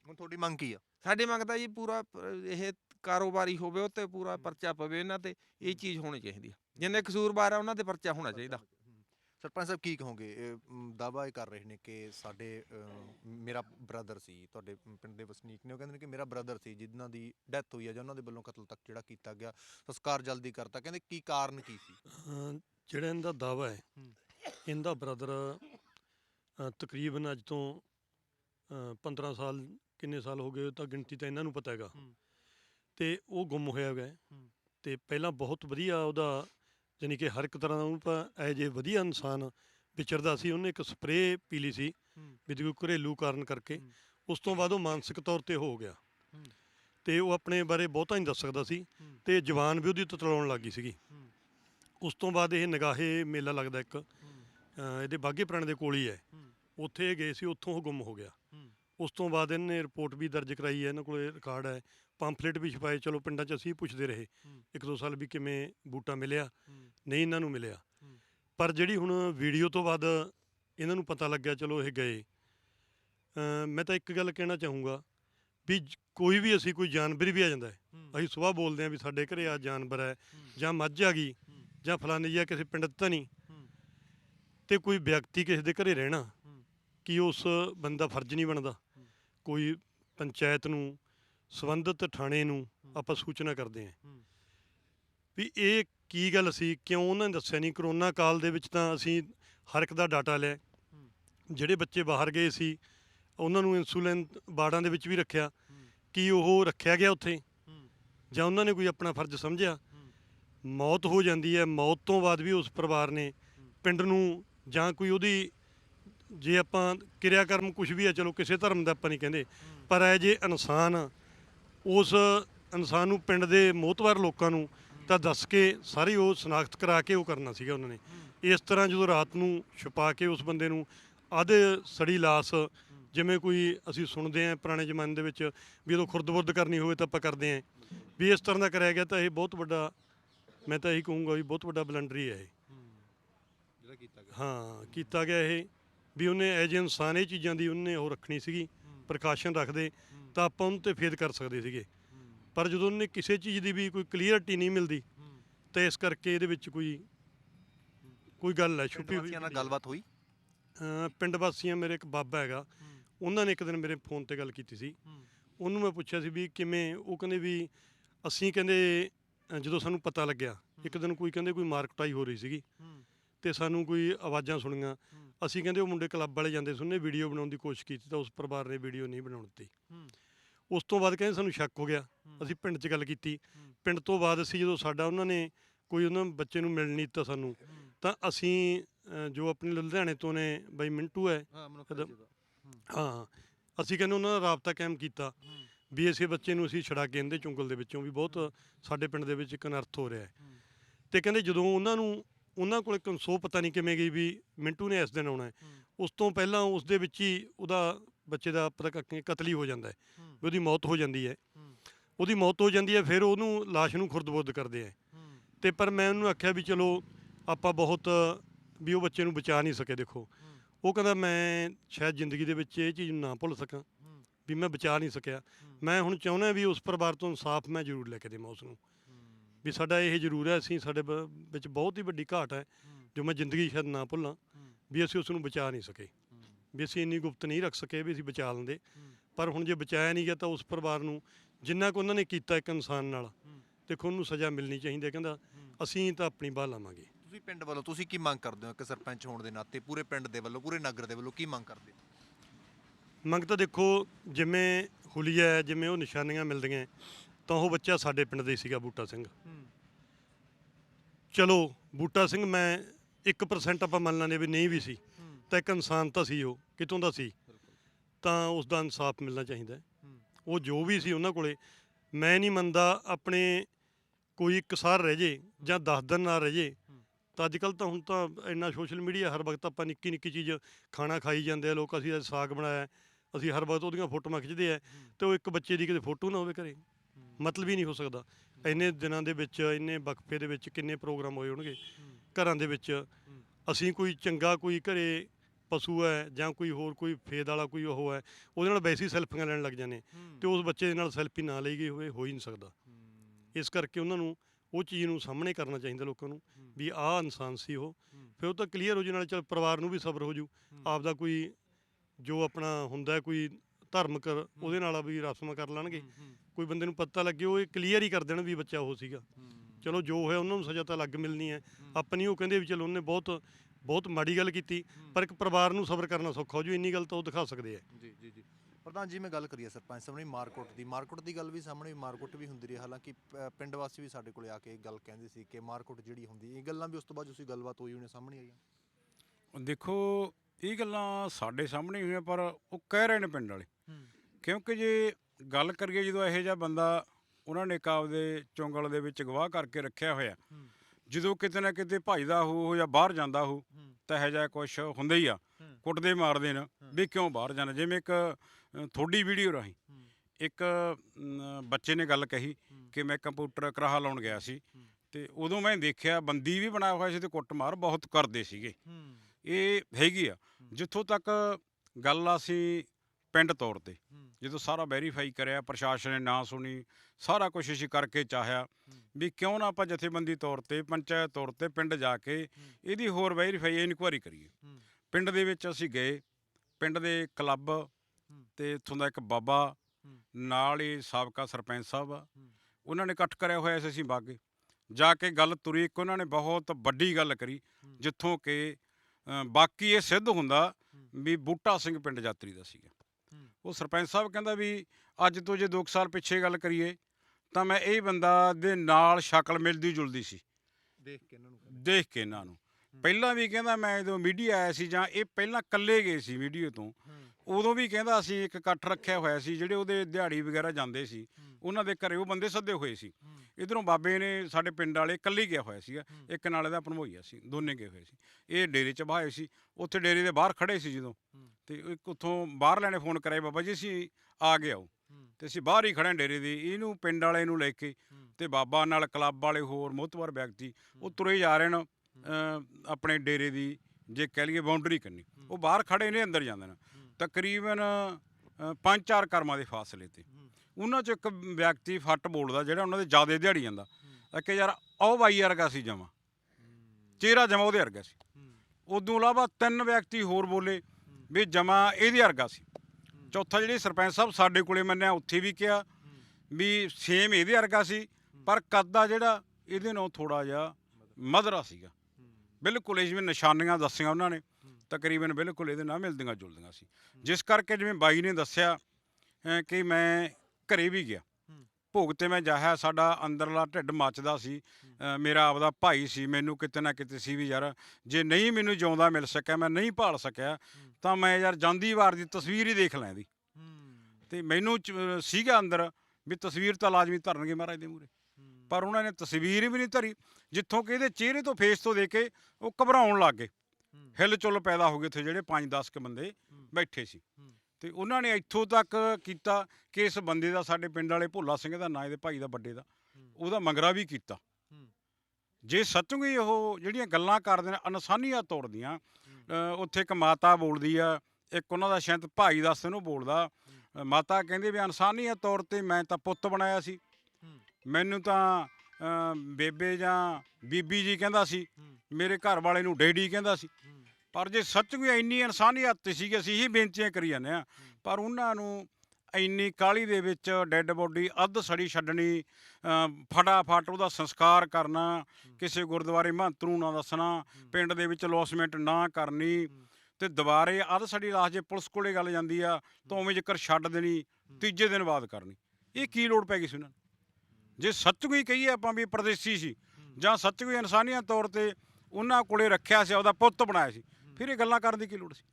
ਹੁਣ ਤੁਹਾਡੀ ਮੰਗ ਕੀ ਆ? ਸਾਡੀ ਮੰਗਦਾ ਜੀ ਪੂਰਾ ਇਹ ਕਾਰੋਬਾਰੀ ਹੋਵੇ ਉਹ ਤੇ ਪੂਰਾ ਪਰਚਾ ਪਵੇ ਇਹਨਾਂ ਤੇ ਇਹ ਚੀਜ਼ ਹੋਣੀ ਚਾਹੀਦੀ ਆ। ਜਿੰਨੇ ਕਸੂਰਵਾਰ ਆ ਉਹਨਾਂ ਤੇ ਪਰਚਾ ਹੋਣਾ ਚਾਹੀਦਾ। ਸਰਪੰਚ ਸਾਹਿਬ ਕੀ ਕਹੋਗੇ? ਦਾਅਵਾ ਇਹ ਕਰ ਰਹੇ ਨੇ ਕਿ ਸਾਡੇ ਮੇਰਾ ਬ੍ਰਦਰ ਸੀ ਤੁਹਾਡੇ ਪਿੰਡ ਦੇ ਵਸਨੀਕ ਨੇ ਉਹ ਕਹਿੰਦੇ ਨੇ ਕਿ ਮੇਰਾ ਬ੍ਰਦਰ ਸੀ ਜਿਨ੍ਹਾਂ ਦੀ ਡੈਥ ਹੋਈ ਹੈ ਜਾਂ ਉਹਨਾਂ ਦੇ ਵੱਲੋਂ ਕਤਲ ਤੱਕ ਜਿਹੜਾ ਕੀਤਾ ਗਿਆ ਸੰਸਕਾਰ ਜਲਦੀ ਕਰਤਾ ਕਹਿੰਦੇ ਕੀ ਕਾਰਨ ਕੀ ਸੀ? ਜਿਹੜਾ ਇਹਦਾ ਦਾਵਾ ਹੈ। ਇਹਦਾ ਬ੍ਰਦਰ ਤਕਰੀਬਨ ਅੱਜ ਤੋਂ ਅਹ 15 ਸਾਲ ਕਿੰਨੇ ਸਾਲ ਹੋ ਗਏ ਤਾਂ ਗਿਣਤੀ ਤਾਂ ਇਹਨਾਂ ਨੂੰ ਪਤਾ ਹੈਗਾ। ਤੇ ਉਹ ਗੁੰਮ ਹੋਇਆ ਹੋਇਆ ਹੈ। ਤੇ ਪਹਿਲਾਂ ਬਹੁਤ ਵਧੀਆ ਉਹਦਾ ਜਾਣੀ ਕਿ ਹਰ ਇੱਕ ਤਰ੍ਹਾਂ ਦਾ ਉਹਨੂੰ ਐ ਜੇ ਵਧੀਆ ਇਨਸਾਨ ਵਿਚਰਦਾ ਸੀ ਉਹਨੇ ਇੱਕ ਸਪਰੇਅ ਪੀ ਲਈ ਸੀ ਵੀ ਕੋਈ ਘਰੇਲੂ ਕਾਰਨ ਕਰਕੇ। ਉਸ ਤੋਂ ਬਾਅਦ ਉਹ ਮਾਨਸਿਕ ਤੌਰ ਤੇ ਹੋ ਗਿਆ। ਤੇ ਉਹ ਆਪਣੇ ਬਾਰੇ ਬਹੁਤਾ ਨਹੀਂ ਦੱਸ ਸਕਦਾ ਸੀ। ਤੇ ਜਵਾਨ ਵੀ ਉਹਦੀ ਤਤਲਾਉਣ ਲੱਗੀ ਸੀਗੀ। ਉਸ ਤੋਂ ਬਾਅਦ ਇਹ ਨਿਗਾਹੇ ਮੇਲਾ ਲੱਗਦਾ ਇੱਕ। ਇਹਦੇ ਬਾਗੇ ਪੁਰਾਣੇ ਦੇ ਕੋਲ ਹੀ ਹੈ। ਉੱਥੇ ਇਹ ਗਏ ਸੀ ਉੱਥੋਂ ਉਹ ਗੁੰਮ ਹੋ ਗਿਆ। ਉਸ ਤੋਂ ਬਾਅਦ ਇਹਨੇ ਰਿਪੋਰਟ ਵੀ ਦਰਜ ਕਰਾਈ ਹੈ ਇਹਨਾਂ ਕੋਲੇ ਰਿਕਾਰਡ ਹੈ। ਪੰਫਲੇਟ ਵੀ ਛਪਾਏ ਚਲੋ ਪਿੰਡਾਂ 'ਚ ਅਸੀਂ ਪੁੱਛਦੇ ਰਹੇ। ਇੱਕ ਦੋ ਸਾਲ ਵੀ ਕਿਵੇਂ ਬੂਟਾ ਮਿਲਿਆ ਨਹੀਂ ਇਹਨਾਂ ਨੂੰ ਮਿਲਿਆ। ਪਰ ਜਿਹੜੀ ਹੁਣ ਵੀਡੀਓ ਤੋਂ ਬਾਅਦ ਇਹਨਾਂ ਨੂੰ ਪਤਾ ਲੱਗਿਆ ਚਲੋ ਇਹ ਗਏ। ਮੈਂ ਤਾਂ ਇੱਕ ਗੱਲ ਕਹਿਣਾ ਚਾਹੂੰਗਾ ਵੀ ਕੋਈ ਵੀ ਅਸੀਂ ਕੋਈ ਜਾਨਵਰ ਵੀ ਆ ਜਾਂਦਾ ਹੈ। ਅਸੀਂ ਸਵੇਰ ਬੋਲਦੇ ਹਾਂ ਵੀ ਸਾਡੇ ਘਰੇ ਆ ਜਾਨਵਰ ਹੈ ਜਾਂ ਮੱਝ ਆ ਗਈ ਜਾਂ ਫਲਾਨੀ ਜਾਂ ਕਿਸੇ ਪਿੰਡ ਤਾਂ ਨਹੀਂ। ਤੇ ਕੋਈ ਵਿਅਕਤੀ ਕਿਸੇ ਦੇ ਘਰੇ ਰਹਿਣਾ ਕੀ ਉਸ ਬੰਦਾ ਫਰਜ਼ ਨਹੀਂ ਬਣਦਾ। ਕੋਈ ਪੰਚਾਇਤ ਨੂੰ ਸੰਬੰਧਿਤ ਥਾਣੇ ਨੂੰ ਆਪਾਂ ਸੂਚਨਾ ਕਰਦੇ ਹਾਂ। ਵੀ ਇਹ ਕੀ ਗੱਲ ਸੀ? ਕਿਉਂ ਉਹਨਾਂ ਨੇ ਦੱਸਿਆ ਨਹੀਂ? ਕਰੋਨਾ ਕਾਲ ਦੇ ਵਿੱਚ ਤਾਂ ਅਸੀਂ ਹਰ ਇੱਕ ਦਾ ਡਾਟਾ ਲਿਆ। ਜਿਹੜੇ ਬੱਚੇ ਬਾਹਰ ਗਏ ਸੀ ਉਹਨਾਂ ਨੂੰ ਇਨਸੂਲਿਨ ਬਾੜਾਂ ਦੇ ਵਿੱਚ ਵੀ ਰੱਖਿਆ। ਕੀ ਉਹ ਰੱਖਿਆ ਗਿਆ ਉੱਥੇ? ਜਾਂ ਉਹਨਾਂ ਨੇ ਕੋਈ ਆਪਣਾ ਫਰਜ਼ ਸਮਝਿਆ? ਮੌਤ ਹੋ ਜਾਂਦੀ ਹੈ। ਮੌਤ ਤੋਂ ਬਾਅਦ ਵੀ ਉਸ ਪਰਿਵਾਰ ਨੇ ਪਿੰਡ ਨੂੰ ਜਾਂ ਕੋਈ ਉਹਦੀ ਜੇ ਆਪਾਂ ਕਿਰਿਆ ਕਰਮ ਕੁਝ ਵੀ ਹੈ, ਚਲੋ ਕਿਸੇ ਧਰਮ ਦਾ ਆਪਾਂ ਨਹੀਂ ਕਹਿੰਦੇ, ਪਰ ਇਹ ਜੇ ਇਨਸਾਨ ਉਸ ਇਨਸਾਨ ਨੂੰ ਪਿੰਡ ਦੇ ਮੋਤਵਾਰ ਲੋਕਾਂ ਨੂੰ ਤਾਂ ਦੱਸ ਕੇ ਸਾਰੀ ਉਹ ਸ਼ਨਾਖਤ ਕਰਾ ਕੇ ਉਹ ਕਰਨਾ ਸੀਗਾ ਉਹਨਾਂ ਨੇ। ਇਸ ਤਰ੍ਹਾਂ ਜਦੋਂ ਰਾਤ ਨੂੰ ਛੁਪਾ ਕੇ ਉਸ ਬੰਦੇ ਨੂੰ ਆਧੇ ਸੜੀ ਲਾਸ, ਜਿਵੇਂ ਕੋਈ ਅਸੀਂ ਸੁਣਦੇ ਆਂ ਪੁਰਾਣੇ ਜ਼ਮਾਨੇ ਦੇ ਵਿੱਚ ਵੀ ਜਦੋਂ ਖੁਰਦਬੁਰਦ ਕਰਨੀ ਹੋਵੇ ਤਾਂ ਆਪਾਂ ਕਰਦੇ ਆਂ ਵੀ ਇਸ ਤਰ੍ਹਾਂ ਦਾ ਕਰਿਆ ਗਿਆ ਤਾਂ ਇਹ ਬਹੁਤ ਵੱਡਾ, ਮੈਂ ਤਾਂ ਇਹੀ ਕਹੂੰਗਾ ਵੀ ਬਹੁਤ ਵੱਡਾ ਬਲੰਡਰੀ ਹੈ ਇਹ। ਕੀਤਾ ਗਿਆ। ਹਾਂ ਕੀਤਾ ਗਿਆ ਇਹ ਵੀ ਉਹਨੇ ਐਜ ਇਨਸਾਨ ਇਹ ਚੀਜ਼ਾਂ ਦੀ ਉਹਨੇ ਉਹ ਰੱਖਣੀ ਸੀਗੀ ਪ੍ਰਕਾਸ਼ਨ ਰੱਖਦੇ ਤਾਂ ਆਪਾਂ ਉਹਨੂੰ ਤੇ ਫੇਦ ਕਰ ਸਕਦੇ ਸੀਗੇ। ਪਰ ਜਦੋਂ ਉਹਨੇ ਕਿਸੇ ਚੀਜ਼ ਦੀ ਵੀ ਕੋਈ ਕਲੀਅਰਟੀ ਨਹੀਂ ਮਿਲਦੀ ਤਾਂ ਇਸ ਕਰਕੇ ਇਹਦੇ ਵਿੱਚ ਕੋਈ ਕੋਈ ਗੱਲ ਹੈ ਛੁਪੀ ਹੋਈ ਨਾਲ ਗੱਲਬਾਤ ਹੋਈ? ਪਿੰਡ ਵਾਸੀਆਂ ਮੇਰੇ ਇੱਕ ਬਾਬਾ ਹੈਗਾ ਉਹਨਾਂ ਨੇ ਇੱਕ ਦਿਨ ਮੇਰੇ ਫੋਨ ਤੇ ਗੱਲ ਕੀਤੀ ਸੀ। ਉਹਨੂੰ ਮੈਂ ਪੁੱਛਿਆ ਸੀ ਵੀ ਕਿਵੇਂ ਉਹ ਕਹਿੰਦੇ ਵੀ ਅਸੀਂ ਕਹਿੰਦੇ ਜਦੋਂ ਸਾਨੂੰ ਪਤਾ ਲੱਗਿਆ ਇੱਕ ਦਿਨ ਕੋਈ ਕਹਿੰਦੇ ਕੋਈ ਮਾਰ ਕੁਟਾਈ ਹੋ ਰਹੀ ਸੀਗੀ। ਤੇ ਸਾਨੂੰ ਕੋਈ ਆਵਾਜ਼ਾਂ ਸੁਣੀਆਂ। ਅਸੀਂ ਕਹਿੰਦੇ ਉਹ ਮੁੰਡੇ ਕਲੱਬ ਵਾਲੇ ਜਾਂਦੇ ਸੀ ਉਹਨੇ ਵੀਡੀਓ ਬਣਾਉਣ ਦੀ ਕੋਸ਼ਿਸ਼ ਕੀਤੀ ਤਾਂ ਉਸ ਪਰਿਵਾਰ ਨੇ ਵੀਡੀਓ ਨਹੀਂ ਬਣਾਉਣ ਦਿੱਤੀ। ਉਸ ਤੋਂ ਬਾਅਦ ਕਹਿੰਦੇ ਸਾਨੂੰ ਸ਼ੱਕ ਹੋ ਗਿਆ। ਅਸੀਂ ਪਿੰਡ 'ਚ ਗੱਲ ਕੀਤੀ। ਪਿੰਡ ਤੋਂ ਬਾਅਦ ਅਸੀਂ ਜਦੋਂ ਸਾਡਾ ਉਹਨਾਂ ਨੇ ਕੋਈ ਉਹਨਾਂ ਬੱਚੇ ਨੂੰ ਮਿਲਣ ਨਹੀਂ ਦਿੱਤਾ ਸਾਨੂੰ ਤਾਂ ਅਸੀਂ ਜੋ ਆਪਣੇ ਲੁਧਿਆਣੇ ਤੋਂ ਨੇ ਬਾਈ ਮਿੰਟੂ ਹੈ ਹਾਂ ਅਸੀਂ ਕਹਿੰਦੇ ਉਹਨਾਂ ਦਾ ਰਾਬਤਾ ਕਾਇਮ ਕੀਤਾ ਵੀ ਇਸੇ ਬੱਚੇ ਨੂੰ ਅਸੀਂ ਛੜਾ ਕੇ ਇਹਦੇ ਚੁੰਗਲ ਦੇ ਵਿੱਚੋਂ ਵੀ ਬਹੁਤ ਸਾਡੇ ਪਿੰਡ ਦੇ ਵਿੱਚ ਇੱਕ ਅਨਰਥ ਹੋ ਰਿਹਾ ਹੈ। ਤੇ ਕਹਿੰਦੇ ਜਦੋਂ ਉਹਨਾਂ ਨੂੰ ਉਹਨਾਂ ਕੋਲ ਕਨਸੋ ਪਤਾ ਨਹੀਂ ਕਿਵੇਂ ਗਈ ਵੀ ਮਿੰਟੂ ਨੇ ਇਸ ਦਿਨ ਆਉਣਾ ਹੈ। ਉਸ ਤੋਂ ਪਹਿਲਾਂ ਉਸ ਦੇ ਵਿੱਚ ਹੀ ਉਹਦਾ ਬੱਚੇ ਦਾ ਪਤਾ ਕਤਲ ਹੀ ਜਾਂਦਾ ਹੈ ਵੀ ਉਹਦੀ ਮੌਤ ਹੋ ਜਾਂਦੀ ਹੈ। ਉਹਦੀ ਮੌਤ ਹੋ ਜਾਂਦੀ ਹੈ ਫਿਰ ਉਹਨੂੰ ਲਾਸ਼ ਨੂੰ ਖੁਰਦਬੁਰਦ ਕਰਦੇ ਆ ਤੇ ਪਰ ਮੈਂ ਉਹਨੂੰ ਆਖਿਆ ਵੀ ਚਲੋ ਆਪਾਂ ਬਹੁਤ ਵੀ ਉਹ ਬੱਚੇ ਨੂੰ ਬਚਾ ਨਹੀਂ ਸਕੇ ਦੇਖੋ। ਉਹ ਕਹਿੰਦਾ ਮੈਂ ਸ਼ਾਇਦ ਜ਼ਿੰਦਗੀ ਦੇ ਵਿੱਚ ਇਹ ਚੀਜ਼ ਨੂੰ ਨਾ ਭੁੱਲ ਸਕਾਂ ਵੀ ਮੈਂ ਬਚਾ ਨਹੀਂ ਸਕਿਆ। ਮੈਂ ਹੁਣ ਚਾਹੁੰਦਾ ਵੀ ਉਸ ਪਰਿਵਾਰ ਤੋਂ ਇਨਸਾਫ ਮੈਂ ਜ਼ਰੂਰ ਲੈ ਕੇ ਦੇਵਾਂ ਉਸ ਨੂੰ। ਵੀ ਸਾਡਾ ਇਹ ਜ਼ਰੂਰ ਹੈ ਅਸੀਂ ਸਾਡੇ ਬ- ਵਿੱਚ ਬਹੁਤ ਹੀ ਵੱਡੀ ਘਾਟ ਹੈ ਜੋ ਮੈਂ ਜ਼ਿੰਦਗੀ ਸ਼ਾਇਦ ਨਾ ਭੁੱਲਾਂ ਵੀ ਅਸੀਂ ਉਸ ਨੂੰ ਬਚਾ ਨਹੀਂ ਸਕੇ। ਵੀ ਅਸੀਂ ਇੰਨੀ ਗੁਪਤ ਨਹੀਂ ਰੱਖ ਸਕੇ ਵੀ ਅਸੀਂ ਬਚਾ ਲੈਂਦੇ। ਪਰ ਹੁਣ ਜੇ ਬਚਾਇਆ ਨਹੀਂ ਗਿਆ ਤਾਂ ਉਸ ਪਰਿਵਾਰ ਨੂੰ ਜਿੰਨਾ ਕੁ ਉਹਨਾਂ ਨੇ ਕੀਤਾ ਇੱਕ ਇਨਸਾਨ ਨਾਲ ਦੇਖੋ ਉਹਨੂੰ ਸਜ਼ਾ ਮਿਲਣੀ ਚਾਹੀਦੀ ਹੈ ਕਹਿੰਦਾ ਅਸੀਂ ਤਾਂ ਆਪਣੀ ਬਾਹ ਲਾਵਾਂਗੇ। ਤੁਸੀਂ ਪਿੰਡ ਵੱਲੋਂ ਤੁਸੀਂ ਕੀ ਮੰਗ ਕਰਦੇ ਹੋ ਇੱਕ ਸਰਪੰਚ ਹੋਣ ਦੇ ਨਾਤੇ ਪੂਰੇ ਪਿੰਡ ਦੇ ਵੱਲੋਂ ਪੂਰੇ ਨਗਰ ਦੇ ਵੱਲੋਂ ਕੀ ਮੰਗ ਕਰਦੇ ਹੋ? ਮੰਗ ਤਾਂ ਦੇਖੋ ਜਿਵੇਂ ਹੁਲੀਆ ਹੈ, ਜਿਵੇਂ ਉਹ ਨਿਸ਼ਾਨੀਆਂ ਮਿਲਦੀਆਂ ਹੈ, ਤਾਂ ਉਹ ਬੱਚਾ ਸਾਡੇ ਪਿੰਡ ਦਾ ਹੀ ਸੀਗਾ ਬੂਟਾ ਸਿੰਘ। ਚਲੋ ਬੂਟਾ ਸਿੰਘ ਮੈਂ 1% ਆਪਾਂ ਮੰਨ ਲੈਂਦੇ ਵੀ ਨਹੀਂ ਵੀ ਸੀ। ਤਾਂ ਇੱਕ ਇਨਸਾਨ ਤਾਂ ਸੀ ਉਹ ਕਿਤੋਂ ਦਾ ਸੀ? ਤਾਂ ਉਸ ਦਾ ਇਨਸਾਫ ਮਿਲਣਾ ਚਾਹੀਦਾ। ਉਹ ਜੋ ਵੀ ਸੀ ਉਹਨਾਂ ਕੋਲੇ ਮੈਂ ਨਹੀਂ ਮੰਨਦਾ ਆਪਣੇ ਕੋਈ ਇੱਕ ਸਾਰ ਰਹਿ ਜੇ ਜਾਂ 10 ਦਿਨ ਨਾ ਰਹਿ ਜੇ। ਤਾਂ ਅੱਜ ਕੱਲ ਤਾਂ ਹੁਣ ਤਾਂ ਇੰਨਾ ਸੋਸ਼ਲ ਮੀਡੀਆ ਹਰ ਵਕਤ ਆਪਾਂ ਨਿੱਕੀ ਨਿੱਕੀ ਚੀਜ਼ ਖਾਣਾ ਖਾਈ ਜਾਂਦੇ ਆ ਲੋਕ ਅਸੀਂ ਅੱਜ ਸਾਗ ਬਣਾਇਆ ਅਸੀਂ ਹਰ ਵਕਤ ਉਹਦੀਆਂ ਫੋਟੋਆਂ ਖਿੱਚਦੇ ਆ ਤੇ ਉਹ ਇੱਕ ਬੱਚੇ ਦੀ ਕਿਤੇ ਫੋਟੋ ਨਾ ਹੋਵੇ ਘਰੇ। ਮਤਲਬ ਹੀ ਨਹੀਂ ਹੋ ਸਕਦਾ। ਇੰਨੇ ਦਿਨਾਂ ਦੇ ਵਿੱਚ ਇੰਨੇ ਵਕਫੇ ਦੇ ਵਿੱਚ ਕਿੰਨੇ ਪ੍ਰੋਗਰਾਮ ਹੋਏ ਹੋਣਗੇ? ਘਰਾਂ ਦੇ ਵਿੱਚ। ਅਸੀਂ ਕੋਈ ਚੰਗਾ ਕੋਈ ਘਰੇ ਪਸ਼ੂ ਹੈ ਜਾਂ ਕੋਈ ਹੋਰ ਕੋਈ ਫੇਦ ਵਾਲਾ ਕੋਈ ਉਹ ਹੈ ਉਹਦੇ ਨਾਲ ਵੈਸੀ ਸੈਲਫੀਆਂ ਲੈਣ ਲੱਗ ਜਾਂਦੇ। ਤੇ ਉਸ ਬੱਚੇ ਦੇ ਨਾਲ ਸੈਲਫੀ ਨਾ ਲਈ ਗਈ ਹੋਵੇ ਹੋ ਹੀ ਨਹੀਂ ਸਕਦਾ। ਇਸ ਕਰਕੇ ਉਹਨਾਂ ਨੂੰ ਉਹ ਚੀਜ਼ ਨੂੰ ਸਾਹਮਣੇ ਕਰਨਾ ਚਾਹੀਦਾ ਲੋਕਾਂ ਨੂੰ ਵੀ ਆਹ ਇਨਸਾਨ ਸੀ ਉਹ। ਫਿਰ ਉਹ ਤਾਂ ਕਲੀਅਰ ਹੋ ਜੂ ਨਾਲ ਚਲ ਪਰਿਵਾਰ ਨੂੰ ਵੀ ਸਬਰ ਹੋ ਜੂ ਆਪਦਾ ਕੋਈ ਜੋ ਆਪਣਾ ਹੁੰਦਾ ਕੋਈ ਧਾਰਮਿਕ ਉਹਦੇ ਨਾਲ ਵੀ ਰਸਮ ਕਰ ਲੈਣਗੇ। ਕੋਈ ਬੰਦੇ ਨੂੰ ਪਤਾ ਲੱਗੇ ਉਹ ਕਲੀਅਰ ਹੀ ਕਰ ਦੇਣ ਵੀ ਬੱਚਾ ਉਹ ਸੀਗਾ। ਚਲੋ ਜੋ ਹੋਇਆ ਉਹਨਾਂ ਨੂੰ ਸਜ਼ਾ ਤਾਂ ਲੱਗ ਮਿਲਣੀ ਹੈ। ਆਪਣੀ ਉਹ ਕਹਿੰਦੇ ਵੀ ਚਲੋ ਉਹਨੇ ਬਹੁਤ ਬਹੁਤ ਮਾੜੀ ਗੱਲ ਕੀਤੀ ਪਰ ਇੱਕ ਪਰਿਵਾਰ ਨੂੰ ਸਬਰ ਕਰਨਾ ਸੌਖਾ ਹੋ ਜੂ ਇੰਨੀ ਗੱਲ ਤਾਂ ਉਹ ਦਿਖਾ ਸਕਦੇ ਆ। ਜੀ ਜੀ ਜੀ। ਪ੍ਰਧਾਨ ਜੀ ਮੈਂ ਗੱਲ ਕਰੀਏ ਸਰਪੰਚ ਸਾਹਮਣੇ ਮਾਰਕੁੱਟ ਦੀ। ਮਾਰਕੁੱਟ ਦੀ ਗੱਲ ਵੀ ਸਾਹਮਣੇ ਮਾਰਕੁੱਟ ਵੀ ਹੁੰਦੀ ਰਹੀ। ਹਾਲਾਂਕਿ ਪਿੰਡ ਵਾਸੀ ਵੀ ਸਾਡੇ ਕੋਲੇ ਆ ਕੇ ਇਹ ਗੱਲ ਕਹਿੰਦੇ ਸੀ ਕਿ ਮਾਰਕੁੱਟ ਜਿਹੜੀ ਹੁੰਦੀ ਇਹ ਗੱਲਾਂ ਵੀ ਉਸ ਤੋਂ ਬਾਅਦ ਤੁਸੀਂ ਗੱਲਬਾਤ ਹੋਈ ਉਹਨੇ ਸਾਹਮਣੇ ਆਈਆਂ। ਦੇਖੋ ਇਹ ਗੱਲਾਂ ਸਾਡੇ ਸਾਹਮਣੇ ਹੋਈਆਂ ਪਰ ਉਹ ਕਹਿ ਰਹੇ ਨੇ ਪਿੰਡ ਵਾਲੇ। ਕਿਉਂਕਿ ਜੇ ਗੱਲ ਕਰੀਏ ਜਦੋਂ ਇਹੋ ਜਿਹਾ ਬੰਦਾ ਉਹਨਾਂ ਨੇ ਇੱਕ ਆਪਦੇ ਚੁੰਗਲ ਦੇ ਵਿੱਚ ਗਵਾਹ ਕਰਕੇ ਰੱਖਿਆ ਹੋਇਆ ਜਦੋਂ ਕਿਤੇ ਨਾ ਕਿਤੇ ਭਜਦਾ ਹੋ ਜਾਂ ਬਾਹਰ ਜਾਂਦਾ ਹੋ ਤਾਂ ਇਹੋ ਜਿਹਾ ਕੁਝ ਹੁੰਦਾ ਹੀ ਆ। ਕੁੱਟਦੇ ਮਾਰਦੇ ਨੇ ਵੀ ਕਿਉਂ ਬਾਹਰ ਜਾਣਾ? ਜਿਵੇਂ ਇੱਕ ਤੁਹਾਡੀ ਵੀਡੀਓ ਰਾਹੀਂ ਇੱਕ ਬੱਚੇ ਨੇ ਗੱਲ ਕਹੀ ਕਿ ਮੈਂ ਕੰਪਿਊਟਰ ਕਰਾਹਾ ਲਾਉਣ ਗਿਆ ਸੀ ਤੇ ਉਦੋਂ ਮੈਂ ਦੇਖਿਆ ਬੰਦੀ ਵੀ ਬਣਾਇਆ ਹੋਇਆ ਸੀ ਤੇ ਕੁੱਟਮਾਰ ਬਹੁਤ ਕਰਦੇ ਸੀਗੇ। ਇਹ ਹੈਗੀ ਆ। ਜਿੱਥੋਂ ਤੱਕ ਗੱਲ ਅਸੀਂ ਪਿੰਡ ਤੌਰ ਤੇ ਜਦੋਂ ਸਾਰਾ ਵੈਰੀਫਾਈ ਕਰਿਆ ਪ੍ਰਸ਼ਾਸਨ ਨੇ ਨਾ ਸੁਣੀ ਸਾਰਾ ਕੁਝ ਅਸੀਂ ਕਰਕੇ ਚਾਹਿਆ ਵੀ ਕਿਉਂ ਨਾ ਆਪਾਂ ਜਥੇਬੰਦੀ ਤੌਰ ਤੇ ਪੰਚਾਇਤ ਤੌਰ ਤੇ ਪਿੰਡ ਜਾ ਕੇ ਇਹਦੀ ਹੋਰ ਵੈਰੀਫਾਈ ਇਨਕੁਆਰੀ ਕਰੀਏ। ਪਿੰਡ ਦੇ ਵਿੱਚ ਅਸੀਂ ਗਏ ਪਿੰਡ ਦੇ ਕਲੱਬ ਤੇ ਇੱਥੋਂ ਦਾ ਇੱਕ ਬਾਬਾ ਨਾਲ ਹੀ ਸਾਬਕਾ ਸਰਪੰਚ ਸਾਹਿਬ। ਆ ਉਹਨਾਂ ਨੇ ਇਕੱਠ ਕਰਿਆ ਹੋਇਆ ਸੀ ਅਸੀਂ ਬਾਗੇ। ਜਾ ਕੇ ਗੱਲ ਤੁਰੀ ਇੱਕ ਉਹਨਾਂ ਨੇ ਬਹੁਤ ਵੱਡੀ ਗੱਲ ਕਰੀ ਜਿੱਥੋਂ ਕਿ ਅ, ਬਾਕੀ ਇਹ ਸਿੱਧ ਹੁੰਦਾ ਵੀ ਬੂਟਾ ਸਿੰਘ ਪਿੰਡ ਯਾਤਰੀ ਦਾ ਸੀਗਾ। ਉਹ ਸਰਪੰਚ ਸਾਹਿਬ ਕਹਿੰਦਾ ਵੀ ਅੱਜ ਤੋਂ ਜੇ 2 ਸਾਲ ਪਿੱਛੇ ਗੱਲ ਕਰੀਏ ਤਾਂ ਮੈਂ ਇਹ ਬੰਦਾ ਦੇ ਨਾਲ ਸ਼ਕਲ ਮਿਲਦੀ ਜੁਲਦੀ ਸੀ। ਦੇਖ ਕੇ ਇਹਨਾਂ ਨੂੰ ਦੇਖ ਕੇ ਇਹਨਾਂ ਨੂੰ। ਪਹਿਲਾਂ ਵੀ ਕਹਿੰਦਾ ਮੈਂ ਜਦੋਂ ਮੀਡੀਆ ਆਇਆ ਸੀ ਜਾਂ ਇਹ ਪਹਿਲਾਂ ਇਕੱਲੇ ਗਏ ਸੀ ਵੀਡੀਓ ਤੋਂ ਉਦੋਂ ਵੀ ਕਹਿੰਦਾ ਅਸੀਂ ਇੱਕ ਇਕੱਠ ਰੱਖਿਆ ਹੋਇਆ ਸੀ ਜਿਹੜੇ ਉਹਦੇ ਦਿਹਾੜੀ ਵਗੈਰਾ ਜਾਂਦੇ ਸੀ ਉਹਨਾਂ ਦੇ ਘਰੇ ਉਹ ਬੰਦੇ ਸੱਦੇ ਹੋਏ ਸੀ। ਇਧਰੋਂ ਬਾਬੇ ਨੇ ਸਾਡੇ ਪਿੰਡ ਵਾਲੇ ਇਕੱਲੀ ਗਿਆ ਹੋਇਆ ਸੀਗਾ ਇੱਕ ਨਾਲੇ ਦਾ ਭਣਵੋਈਆ ਸੀ ਦੋਨੇ ਗਏ ਹੋਏ ਸੀ। ਇਹ ਡੇਰੇ 'ਚ ਬਹਾਏ ਸੀ ਉੱਥੇ ਡੇਰੇ ਦੇ ਬਾਹਰ ਖੜੇ ਸੀ ਜਦੋਂ। ਤੇ ਇੱਕ ਉੱਥੋਂ ਬਾਹਰ ਲੈਣੇ ਫੋਨ ਕਰਾਏ ਬਾਬਾ ਜੀ ਅਸੀਂ ਆ ਗਏ ਆਓ। ਤੇ ਅਸੀਂ ਬਾਹਰ ਹੀ ਖੜੇ ਡੇਰੇ ਦੇ ਇਹਨੂੰ ਪਿੰਡ ਵਾਲੇ ਨੂੰ ਲੈ ਕੇ ਤੇ ਬਾਬਾ ਨਾਲ ਕਲੱਬ ਵਾਲੇ ਹੋਰ ਮੋਹਤਵਰ ਵਿਅਕਤੀ ਉਹ ਤੁਰੇ ਜਾ ਰਹੇ ਨੇ। ਆਪਣੇ ਡੇਰੇ ਦੀ ਜੇ ਕਹਿ ਲਈਏ ਬਾਉਂਡਰੀ ਕਰਨੀ ਉਹ ਬਾਹਰ ਖੜੇ ਨੇ, ਅੰਦਰ ਜਾਂਦੇ ਨੇ। ਤਕਰੀਬਨ ਪੰਜ ਚਾਰ ਕਰਮਾਂ ਦੇ ਫਾਸਲੇ ਤੇ। ਉਹਨਾਂ ਚ ਇੱਕ ਵਿਅਕਤੀ ਫੱਟ ਬੋਲਦਾ, ਜਿਹੜਾ ਉਹਨਾਂ ਦੇ ਜਿਆਦੇ ਦਿਹਾੜੀ ਜਾਂਦਾ। ਕਿ ਯਾਰ, ਉਹ ਬਾਈ ਵਰਗਾ ਸੀ ਜਮਾ। ਚਿਹਰਾ ਜਮਾ ਉਹਦੇ ਵਰਗਾ ਸੀ। ਉਦੋਂ ਇਲਾਵਾ ਤਿੰਨ ਵਿਅਕਤੀ ਹੋਰ ਬੋਲੇ ਵੀ ਜਮਾ ਇਹਦੇ ਵਰਗਾ ਸੀ। ਚੌਥਾ ਜਿਹੜੇ ਸਰਪੰਚ ਸਾਹਿਬ ਸਾਡੇ ਕੋਲੇ ਮੰਨਿਆ, ਉੱਥੇ ਵੀ ਕਿਹਾ ਵੀ ਸੇਮ ਇਹਦੇ ਵਰਗਾ ਸੀ, ਪਰ ਕੱਦ ਦਾ ਜਿਹੜਾ, ਇਹਦੇ ਨਾਲੋਂ ਥੋੜਾ ਜਿਹਾ ਮਧਰਾ ਸੀਗਾ। ਬਿਲਕੁਲ ਇਹ ਜਿਵੇਂ ਨਿਸ਼ਾਨੀਆਂ ਦੱਸੀਆਂ ਉਹਨਾਂ ਨੇ ਤਕਰੀਬਨ ਬਿਲਕੁਲ ਇਹਦੇ ਨਾਲ ਮਿਲਦੀਆਂ ਜੁਲਦੀਆਂ ਸੀ। ਜਿਸ ਕਰਕੇ ਜਿਵੇਂ ਬਾਈ ਨੇ ਦੱਸਿਆ ਕਿ ਮੈਂ ਘਰੇ ਵੀ ਗਿਆ। ਭੋਗ ਤੇ ਮੈਂ ਜਾਇਆ ਸਾਡਾ ਅੰਦਰਲਾ ਢਿੱਡ ਮੱਚਦਾ ਸੀ। ਮੇਰਾ ਆਪਦਾ ਭਾਈ ਸੀ ਮੈਨੂੰ ਕਿਤੇ ਨਾ ਕਿਤੇ ਸੀ ਵੀ ਯਾਰ ਜੇ ਨਹੀਂ ਮੈਨੂੰ ਜਿਉਂਦਾ ਮਿਲ ਸਕਿਆ ਮੈਂ ਨਹੀਂ ਭਾਲ ਸਕਿਆ ਤਾਂ ਮੈਂ ਯਾਰ ਜਾਂਦੀ ਵਾਰ ਦੀ ਤਸਵੀਰ ਹੀ ਦੇਖ ਲੈਂਦੀ। ਤੇ ਮੈਨੂੰ ਸੀਗਾ ਅੰਦਰ ਵੀ ਤਸਵੀਰ ਤਾਂ ਲਾਜ਼ਮੀ ਧਰਨਗੇ ਮਹਾਰਾਜ ਦੇ ਮੂਰੇ ਪਰ ਉਹਨਾਂ ਨੇ ਤਸਵੀਰ ਵੀ ਨਹੀਂ ਧਰੀ ਜਿੱਥੋਂ ਕਿ ਇਹਦੇ ਚਿਹਰੇ ਤੋਂ ਫੇਸ ਤੋਂ ਦੇ ਕੇ ਉਹ ਘਬਰਾਉਣ ਲੱਗ ਗਏ। ਹਿੱਲ ਚੁੱਲ ਪੈਦਾ ਹੋ ਗਏ ਉੱਥੇ ਜਿਹੜੇ 5-10 ਕ ਬੰਦੇ ਬੈਠੇ ਸੀ। ਤੇ ਉਹਨਾਂ ਨੇ ਇੱਥੋਂ ਤੱਕ ਕੀਤਾ ਕਿ ਇਸ ਬੰਦੇ ਦਾ ਸਾਡੇ ਪਿੰਡ ਵਾਲੇ ਭੋਲਾ ਸਿੰਘ ਦਾ ਨਾਂ ਇਹਦੇ ਭਾਈ ਦਾ ਵੱਡੇ ਦਾ ਉਹਦਾ ਮੰਗਰਾ ਵੀ ਕੀਤਾ। ਜੇ ਸੱਚੋਂ ਹੀ ਉਹ ਜਿਹੜੀਆਂ ਗੱਲਾਂ ਕਰਦੇ ਨੇ ਅਨਸਾਨੀਆਂ ਤੋੜਦੀਆਂ ਉੱਥੇ ਇੱਕ ਮਾਤਾ ਬੋਲਦੀ ਆ ਇੱਕ ਉਹਨਾਂ ਦਾ ਸ਼ਾਇਦ ਭਾਈ ਦੱਸ ਉਹਨੂੰ ਬੋਲਦਾ ਮਾਤਾ ਕਹਿੰਦੀ ਵੀ ਅਨਸਾਨੀਆਂ ਤੌਰ ਤੇ ਮੈਂ ਤਾਂ ਪੁੱਤ ਬਣਾਇਆ ਸੀ। ਮੈਨੂੰ ਤਾਂ ਬੇਬੇ ਜਾਂ ਬੀਬੀ ਜੀ ਕਹਿੰਦਾ ਸੀ ਮੇਰੇ ਘਰ ਵਾਲੇ ਨੂੰ ਡੈਡੀ ਕਹਿੰਦਾ ਸੀ। ਪਰ ਜੇ ਸੱਚ ਕੋਈ ਇੰਨੀ ਇਨਸਾਨੀਅਤ ਸੀ ਕਿ ਅਸੀਂ ਹੀ ਬੇਨਤੀਆਂ ਕਰੀ ਜਾਂਦੇ ਆ ਪਰ ਉਹਨਾਂ ਨੂੰ ਇੰਨੀ ਕਾਲੀ ਦੇ ਵਿੱਚ ਡੈੱਡ ਬੋਡੀ ਅੱਧ ਸੜੀ ਛੱਡਣੀ ਫਟਾਫਟ ਉਹਦਾ ਸੰਸਕਾਰ ਕਰਨਾ ਕਿਸੇ ਗੁਰਦੁਆਰੇ ਮਹੰਤ ਨੂੰ ਨਾ ਦੱਸਣਾ ਪਿੰਡ ਦੇ ਵਿੱਚ ਲੌਸਮੈਂਟ ਨਾ ਕਰਨੀ ਤੇ ਦੁਬਾਰੇ ਅੱਧ ਸੜੀ ਲਾਸ਼ ਜੇ ਪੁਲਿਸ ਕੋਲੇ ਗੱਲ ਜਾਂਦੀ ਆ ਤਾਂ ਉਵੇਂ ਜ਼ਿਕਰ ਛੱਡ ਦੇਣੀ ਤੀਜੇ ਦਿਨ ਬਾਅਦ ਕਰਨੀ। ਇਹ ਕੀ ਲੋੜ ਪੈ ਗਈ ਸੀ ਉਹਨਾਂ ਨੂੰ? ਜੇ ਸੱਚ ਕੋਈ ਕਹੀਏ ਆਪਾਂ ਵੀ ਪਰਦੇਸੀ ਸੀ ਜਾਂ ਸੱਚ ਕੋਈ ਇਨਸਾਨੀਅਤ ਤੌਰ ਤੇ ਉਹਨਾਂ ਕੋਲੇ ਰੱਖਿਆ ਸੀ ਉਹਦਾ ਪੁੱਤ ਬਣਾਇਆ ਸੀ ਫਿਰ ਇਹ ਗੱਲਾਂ ਕਰਨ ਦੀ ਕੀ ਲੋੜ ਸੀ?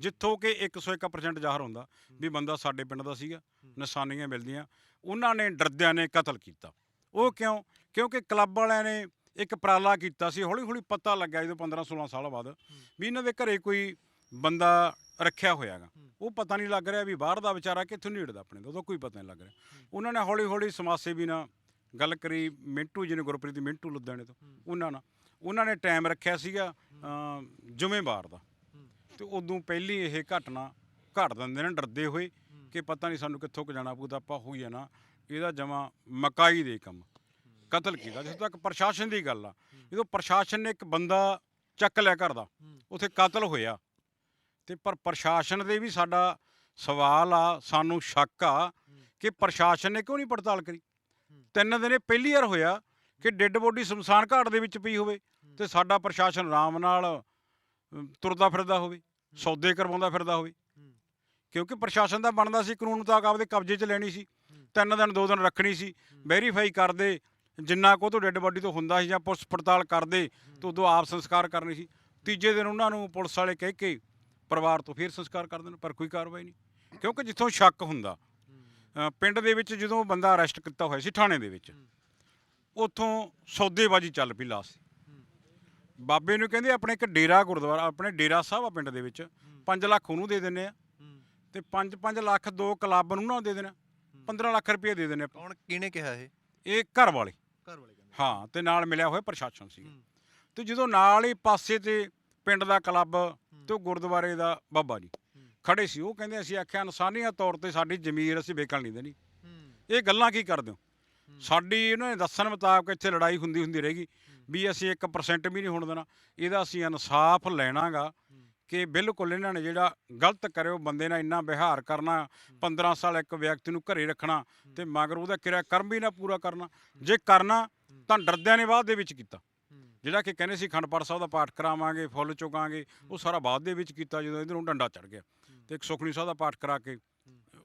ਜਿੱਥੋਂ ਕਿ 101% ਜ਼ਾਹਰ ਹੁੰਦਾ ਵੀ ਬੰਦਾ ਸਾਡੇ ਪਿੰਡ ਦਾ ਸੀਗਾ ਨਿਸ਼ਾਨੀਆਂ ਮਿਲਦੀਆਂ ਉਹਨਾਂ ਨੇ ਡਰਦਿਆਂ ਨੇ ਕਤਲ ਕੀਤਾ। ਉਹ ਕਿਉਂ? ਕਿਉਂਕਿ ਕਲੱਬ ਵਾਲਿਆਂ ਨੇ ਇੱਕ ਪ੍ਰਾਲਾ ਕੀਤਾ ਸੀ ਹੌਲੀ ਹੌਲੀ ਪਤਾ ਲੱਗਿਆ ਜਦੋਂ 15 16 ਸਾਲ ਬਾਅਦ ਵੀ ਇਹਨਾਂ ਦੇ ਘਰੇ ਕੋਈ ਬੰਦਾ ਰੱਖਿਆ ਹੋਇਆਗਾ। ਉਹ ਪਤਾ ਨਹੀਂ ਲੱਗ ਰਿਹਾ ਵੀ ਬਾਹਰ ਦਾ ਵਿਚਾਰਾ ਕਿੱਥੋਂ ਨੇੜਦਾ ਆਪਣੇ ਤੋਂ ਉਹਦਾ ਕੋਈ ਪਤਾ ਨਹੀਂ ਲੱਗ ਰਿਹਾ। ਉਹਨਾਂ ਨੇ ਹੌਲੀ ਹੌਲੀ ਸਮਾਸੇ ਵੀ ਨਾਲ ਗੱਲ ਕਰੀ ਮਿੰਟੂ ਜੀ ਨੇ ਗੁਰਪ੍ਰੀਤ ਮਿੰਟੂ ਲੁਧਿਆਣੇ ਤੋਂ ਉਹਨਾਂ ਨਾਲ। ਉਹਨਾਂ ਨੇ ਟਾਈਮ ਰੱਖਿਆ ਸੀਗਾ ਜੁਮੇਵਾਰ ਦਾ। ਤੇ ਉਦੋਂ ਪਹਿਲੀ ਇਹ ਘਟਨਾ ਘਟ ਦਿੰਦੇ ਨੇ ਡਰਦੇ ਹੋਏ ਕਿ ਪਤਾ ਨਹੀਂ ਸਾਨੂੰ ਕਿੱਥੋਂ ਕੁ ਜਾਣਾ ਪਊ ਤਾਂ ਆਪਾਂ ਹੋਈ ਆ ਨਾ ਇਹਦਾ ਜਮਾ ਮਕਾਈ ਦੇ ਕੰਮ। ਕਤਲ ਕੀਤਾ। ਜਿੱਥੇ ਤੱਕ ਪ੍ਰਸ਼ਾਸਨ ਦੀ ਗੱਲ ਆ ਜਦੋਂ ਪ੍ਰਸ਼ਾਸਨ ਨੇ ਇੱਕ ਬੰਦਾ ਚੱਕ ਲਿਆ ਘਰ ਦਾ ਉੱਥੇ ਕਤਲ ਹੋਇਆ। ਤੇ ਪਰ ਪ੍ਰਸ਼ਾਸਨ ਦੇ ਵੀ ਸਾਡਾ ਸਵਾਲ ਆ ਸਾਨੂੰ ਸ਼ੱਕ ਆ ਕਿ ਪ੍ਰਸ਼ਾਸਨ ਨੇ ਕਿਉਂ ਨਹੀਂ ਪੜਤਾਲ ਕਰੀ? ਤਿੰਨ ਦਿਨੇ ਪਹਿਲੀ ਵਾਰ ਹੋਇਆ ਕਿ ਡੈੱਡ ਬੋਡੀ ਸ਼ਮਸ਼ਾਨ ਘਾਟ ਦੇ ਵਿੱਚ ਪਈ ਹੋਵੇ ਤੇ ਸਾਡਾ ਪ੍ਰਸ਼ਾਸਨ ਆਰਾਮ ਨਾਲ ਤੁਰਦਾ ਫਿਰਦਾ ਹੋਵੇ ਸੌਦੇ ਕਰਵਾਉਂਦਾ ਫਿਰਦਾ ਹੋਵੇ। ਕਿਉਂਕਿ ਪ੍ਰਸ਼ਾਸਨ ਦਾ ਬਣਦਾ ਸੀ ਕਾਨੂੰਨ ਮੁਤਾਬਕ ਆਪਦੇ ਕਬਜ਼ੇ 'ਚ ਲੈਣੀ ਸੀ ਤਿੰਨ ਦਿਨ ਦੋ ਦਿਨ ਰੱਖਣੀ ਸੀ ਵੈਰੀਫਾਈ ਕਰਦੇ ਜਿੰਨਾ ਕੋ ਤੋਂ ਡੈੱਡ ਬੋਡੀ ਤੋਂ ਹੁੰਦਾ ਸੀ ਜਾਂ ਪੁਲਿਸ ਪੜਤਾਲ ਕਰਦੇ ਤੇ ਉਦੋਂ ਆਪ ਸੰਸਕਾਰ ਕਰਨੀ ਸੀ। ਤੀਜੇ ਦਿਨ ਉਹਨਾਂ ਨੂੰ ਪੁਲਿਸ ਵਾਲੇ ਕਹਿ ਕੇ ਪਰਿਵਾਰ ਤੋਂ ਫਿਰ ਸੰਸਕਾਰ ਕਰ ਦੇਣ ਪਰ ਕੋਈ ਕਾਰਵਾਈ ਨਹੀਂ। ਕਿਉਂਕਿ ਜਿੱਥੋਂ ਸ਼ੱਕ ਹੁੰਦਾ ਅ, ਪਿੰਡ ਦੇ ਵਿੱਚ ਜਦੋਂ ਬੰਦਾ ਅਰੈਸਟ ਕੀਤਾ ਹੋਇਆ ਸੀ ਥਾਣੇ ਦੇ ਵਿੱਚ ਉੱਥੋਂ ਸੌਦੇਬਾਜ਼ੀ ਚੱਲ ਪਈ ਲਾਸ ਬਾਬੇ ਨੂੰ ਕਹਿੰਦੇ ਆਪਣੇ ਇੱਕ ਡੇਰਾ ਗੁਰਦੁਆਰਾ ਆਪਣੇ ਡੇਰਾ ਸਾਹਿਬ ਆ ਪਿੰਡ ਦੇ ਵਿੱਚ 5 ਲੱਖ ਉਹਨੂੰ ਦੇ ਦਿੰਨੇ ਆ ਤੇ 5-5 ਲੱਖ ਦੋ ਕਲੱਬ ਨੂੰ ਨਾ ਦੇ ਦੇਣਾ 15 ਲੱਖ ਰੁਪਏ ਦੇ ਦੇਣੇ। ਆਪਾਂ ਕੌਣ ਕਿਹਨੇ ਕਿਹਾ ਇਹ? ਇਹ ਘਰ ਵਾਲੇ। ਘਰ ਵਾਲੇ ਕਹਿੰਦੇ। ਹਾਂ ਤੇ ਨਾਲ ਮਿਲਿਆ ਹੋਇਆ ਪ੍ਰਸ਼ਾਸਨ ਸੀ ਤੇ ਜਦੋਂ ਨਾਲ ਹੀ ਪਾਸੇ ਤੇ ਪਿੰਡ ਦਾ ਕਲੱਬ ਤੇ ਉਹ ਗੁਰਦੁਆਰੇ ਦਾ ਬਾਬਾ ਜੀ ਖੜੇ ਸੀ ਉਹ ਕਹਿੰਦੇ ਅਸੀਂ ਆਖਿਆ ਇਨਸਾਨੀਅਤ ਤੌਰ ਤੇ ਸਾਡੀ ਜ਼ਮੀਰ ਅਸੀਂ ਵੇਚਣ ਨਹੀਂ ਦੇਣੀ। ਇਹ ਗੱਲਾਂ ਕੀ ਕਰਦੇ ਹੋ? ਸਾਡੀ ਇਹਨਾਂ ਨੇ ਦੱਸਣ ਮੁਤਾਬਕ ਇੱਥੇ ਲੜਾਈ ਹੁੰਦੀ ਹੁੰਦੀ ਰਹੇਗੀ ਵੀ ਅਸੀਂ 1% ਵੀ ਨਹੀਂ ਹੋਣ ਦੇਣਾ। ਇਹਦਾ ਅਸੀਂ ਇਨਸਾਫ ਲੈਣਾਗਾ ਕਿ ਬਿਲਕੁਲ ਇਹਨਾਂ ਨੇ ਜਿਹੜਾ ਗਲਤ ਕਰਿਓ ਬੰਦੇ ਨਾਲ ਇੰਨਾ ਵਿਹਾਰ ਕਰਨਾ 15 ਸਾਲ ਇੱਕ ਵਿਅਕਤੀ ਨੂੰ ਘਰੇ ਰੱਖਣਾ ਤੇ ਮਗਰ ਉਹਦਾ ਕਿਰਿਆ ਕਰਮ ਵੀ ਨਾ ਪੂਰਾ ਕਰਨਾ। ਜੇ ਕਰਨਾ ਤਾਂ ਡਰਦਿਆਂ ਨੇ ਬਾਅਦ ਦੇ ਵਿੱਚ ਕੀਤਾ। ਜਿਹੜਾ ਕਿ ਕਹਿੰਦੇ ਸੀ ਖੰਡ ਪਾਠ ਸਾਹਿਬ ਦਾ ਪਾਠ ਕਰਾਵਾਂਗੇ ਫੁੱਲ ਚੁਕਾਂਗੇ ਉਹ ਸਾਰਾ ਬਾਅਦ ਦੇ ਵਿੱਚ ਕੀਤਾ ਜਦੋਂ ਇਧਰੋਂ ਡੰਡਾ ਚੜ ਗਿਆ ਤੇ ਇੱਕ ਸੁਖਣੀ ਸਾਹਿਬ ਦਾ ਪਾਠ ਕਰਾ ਕੇ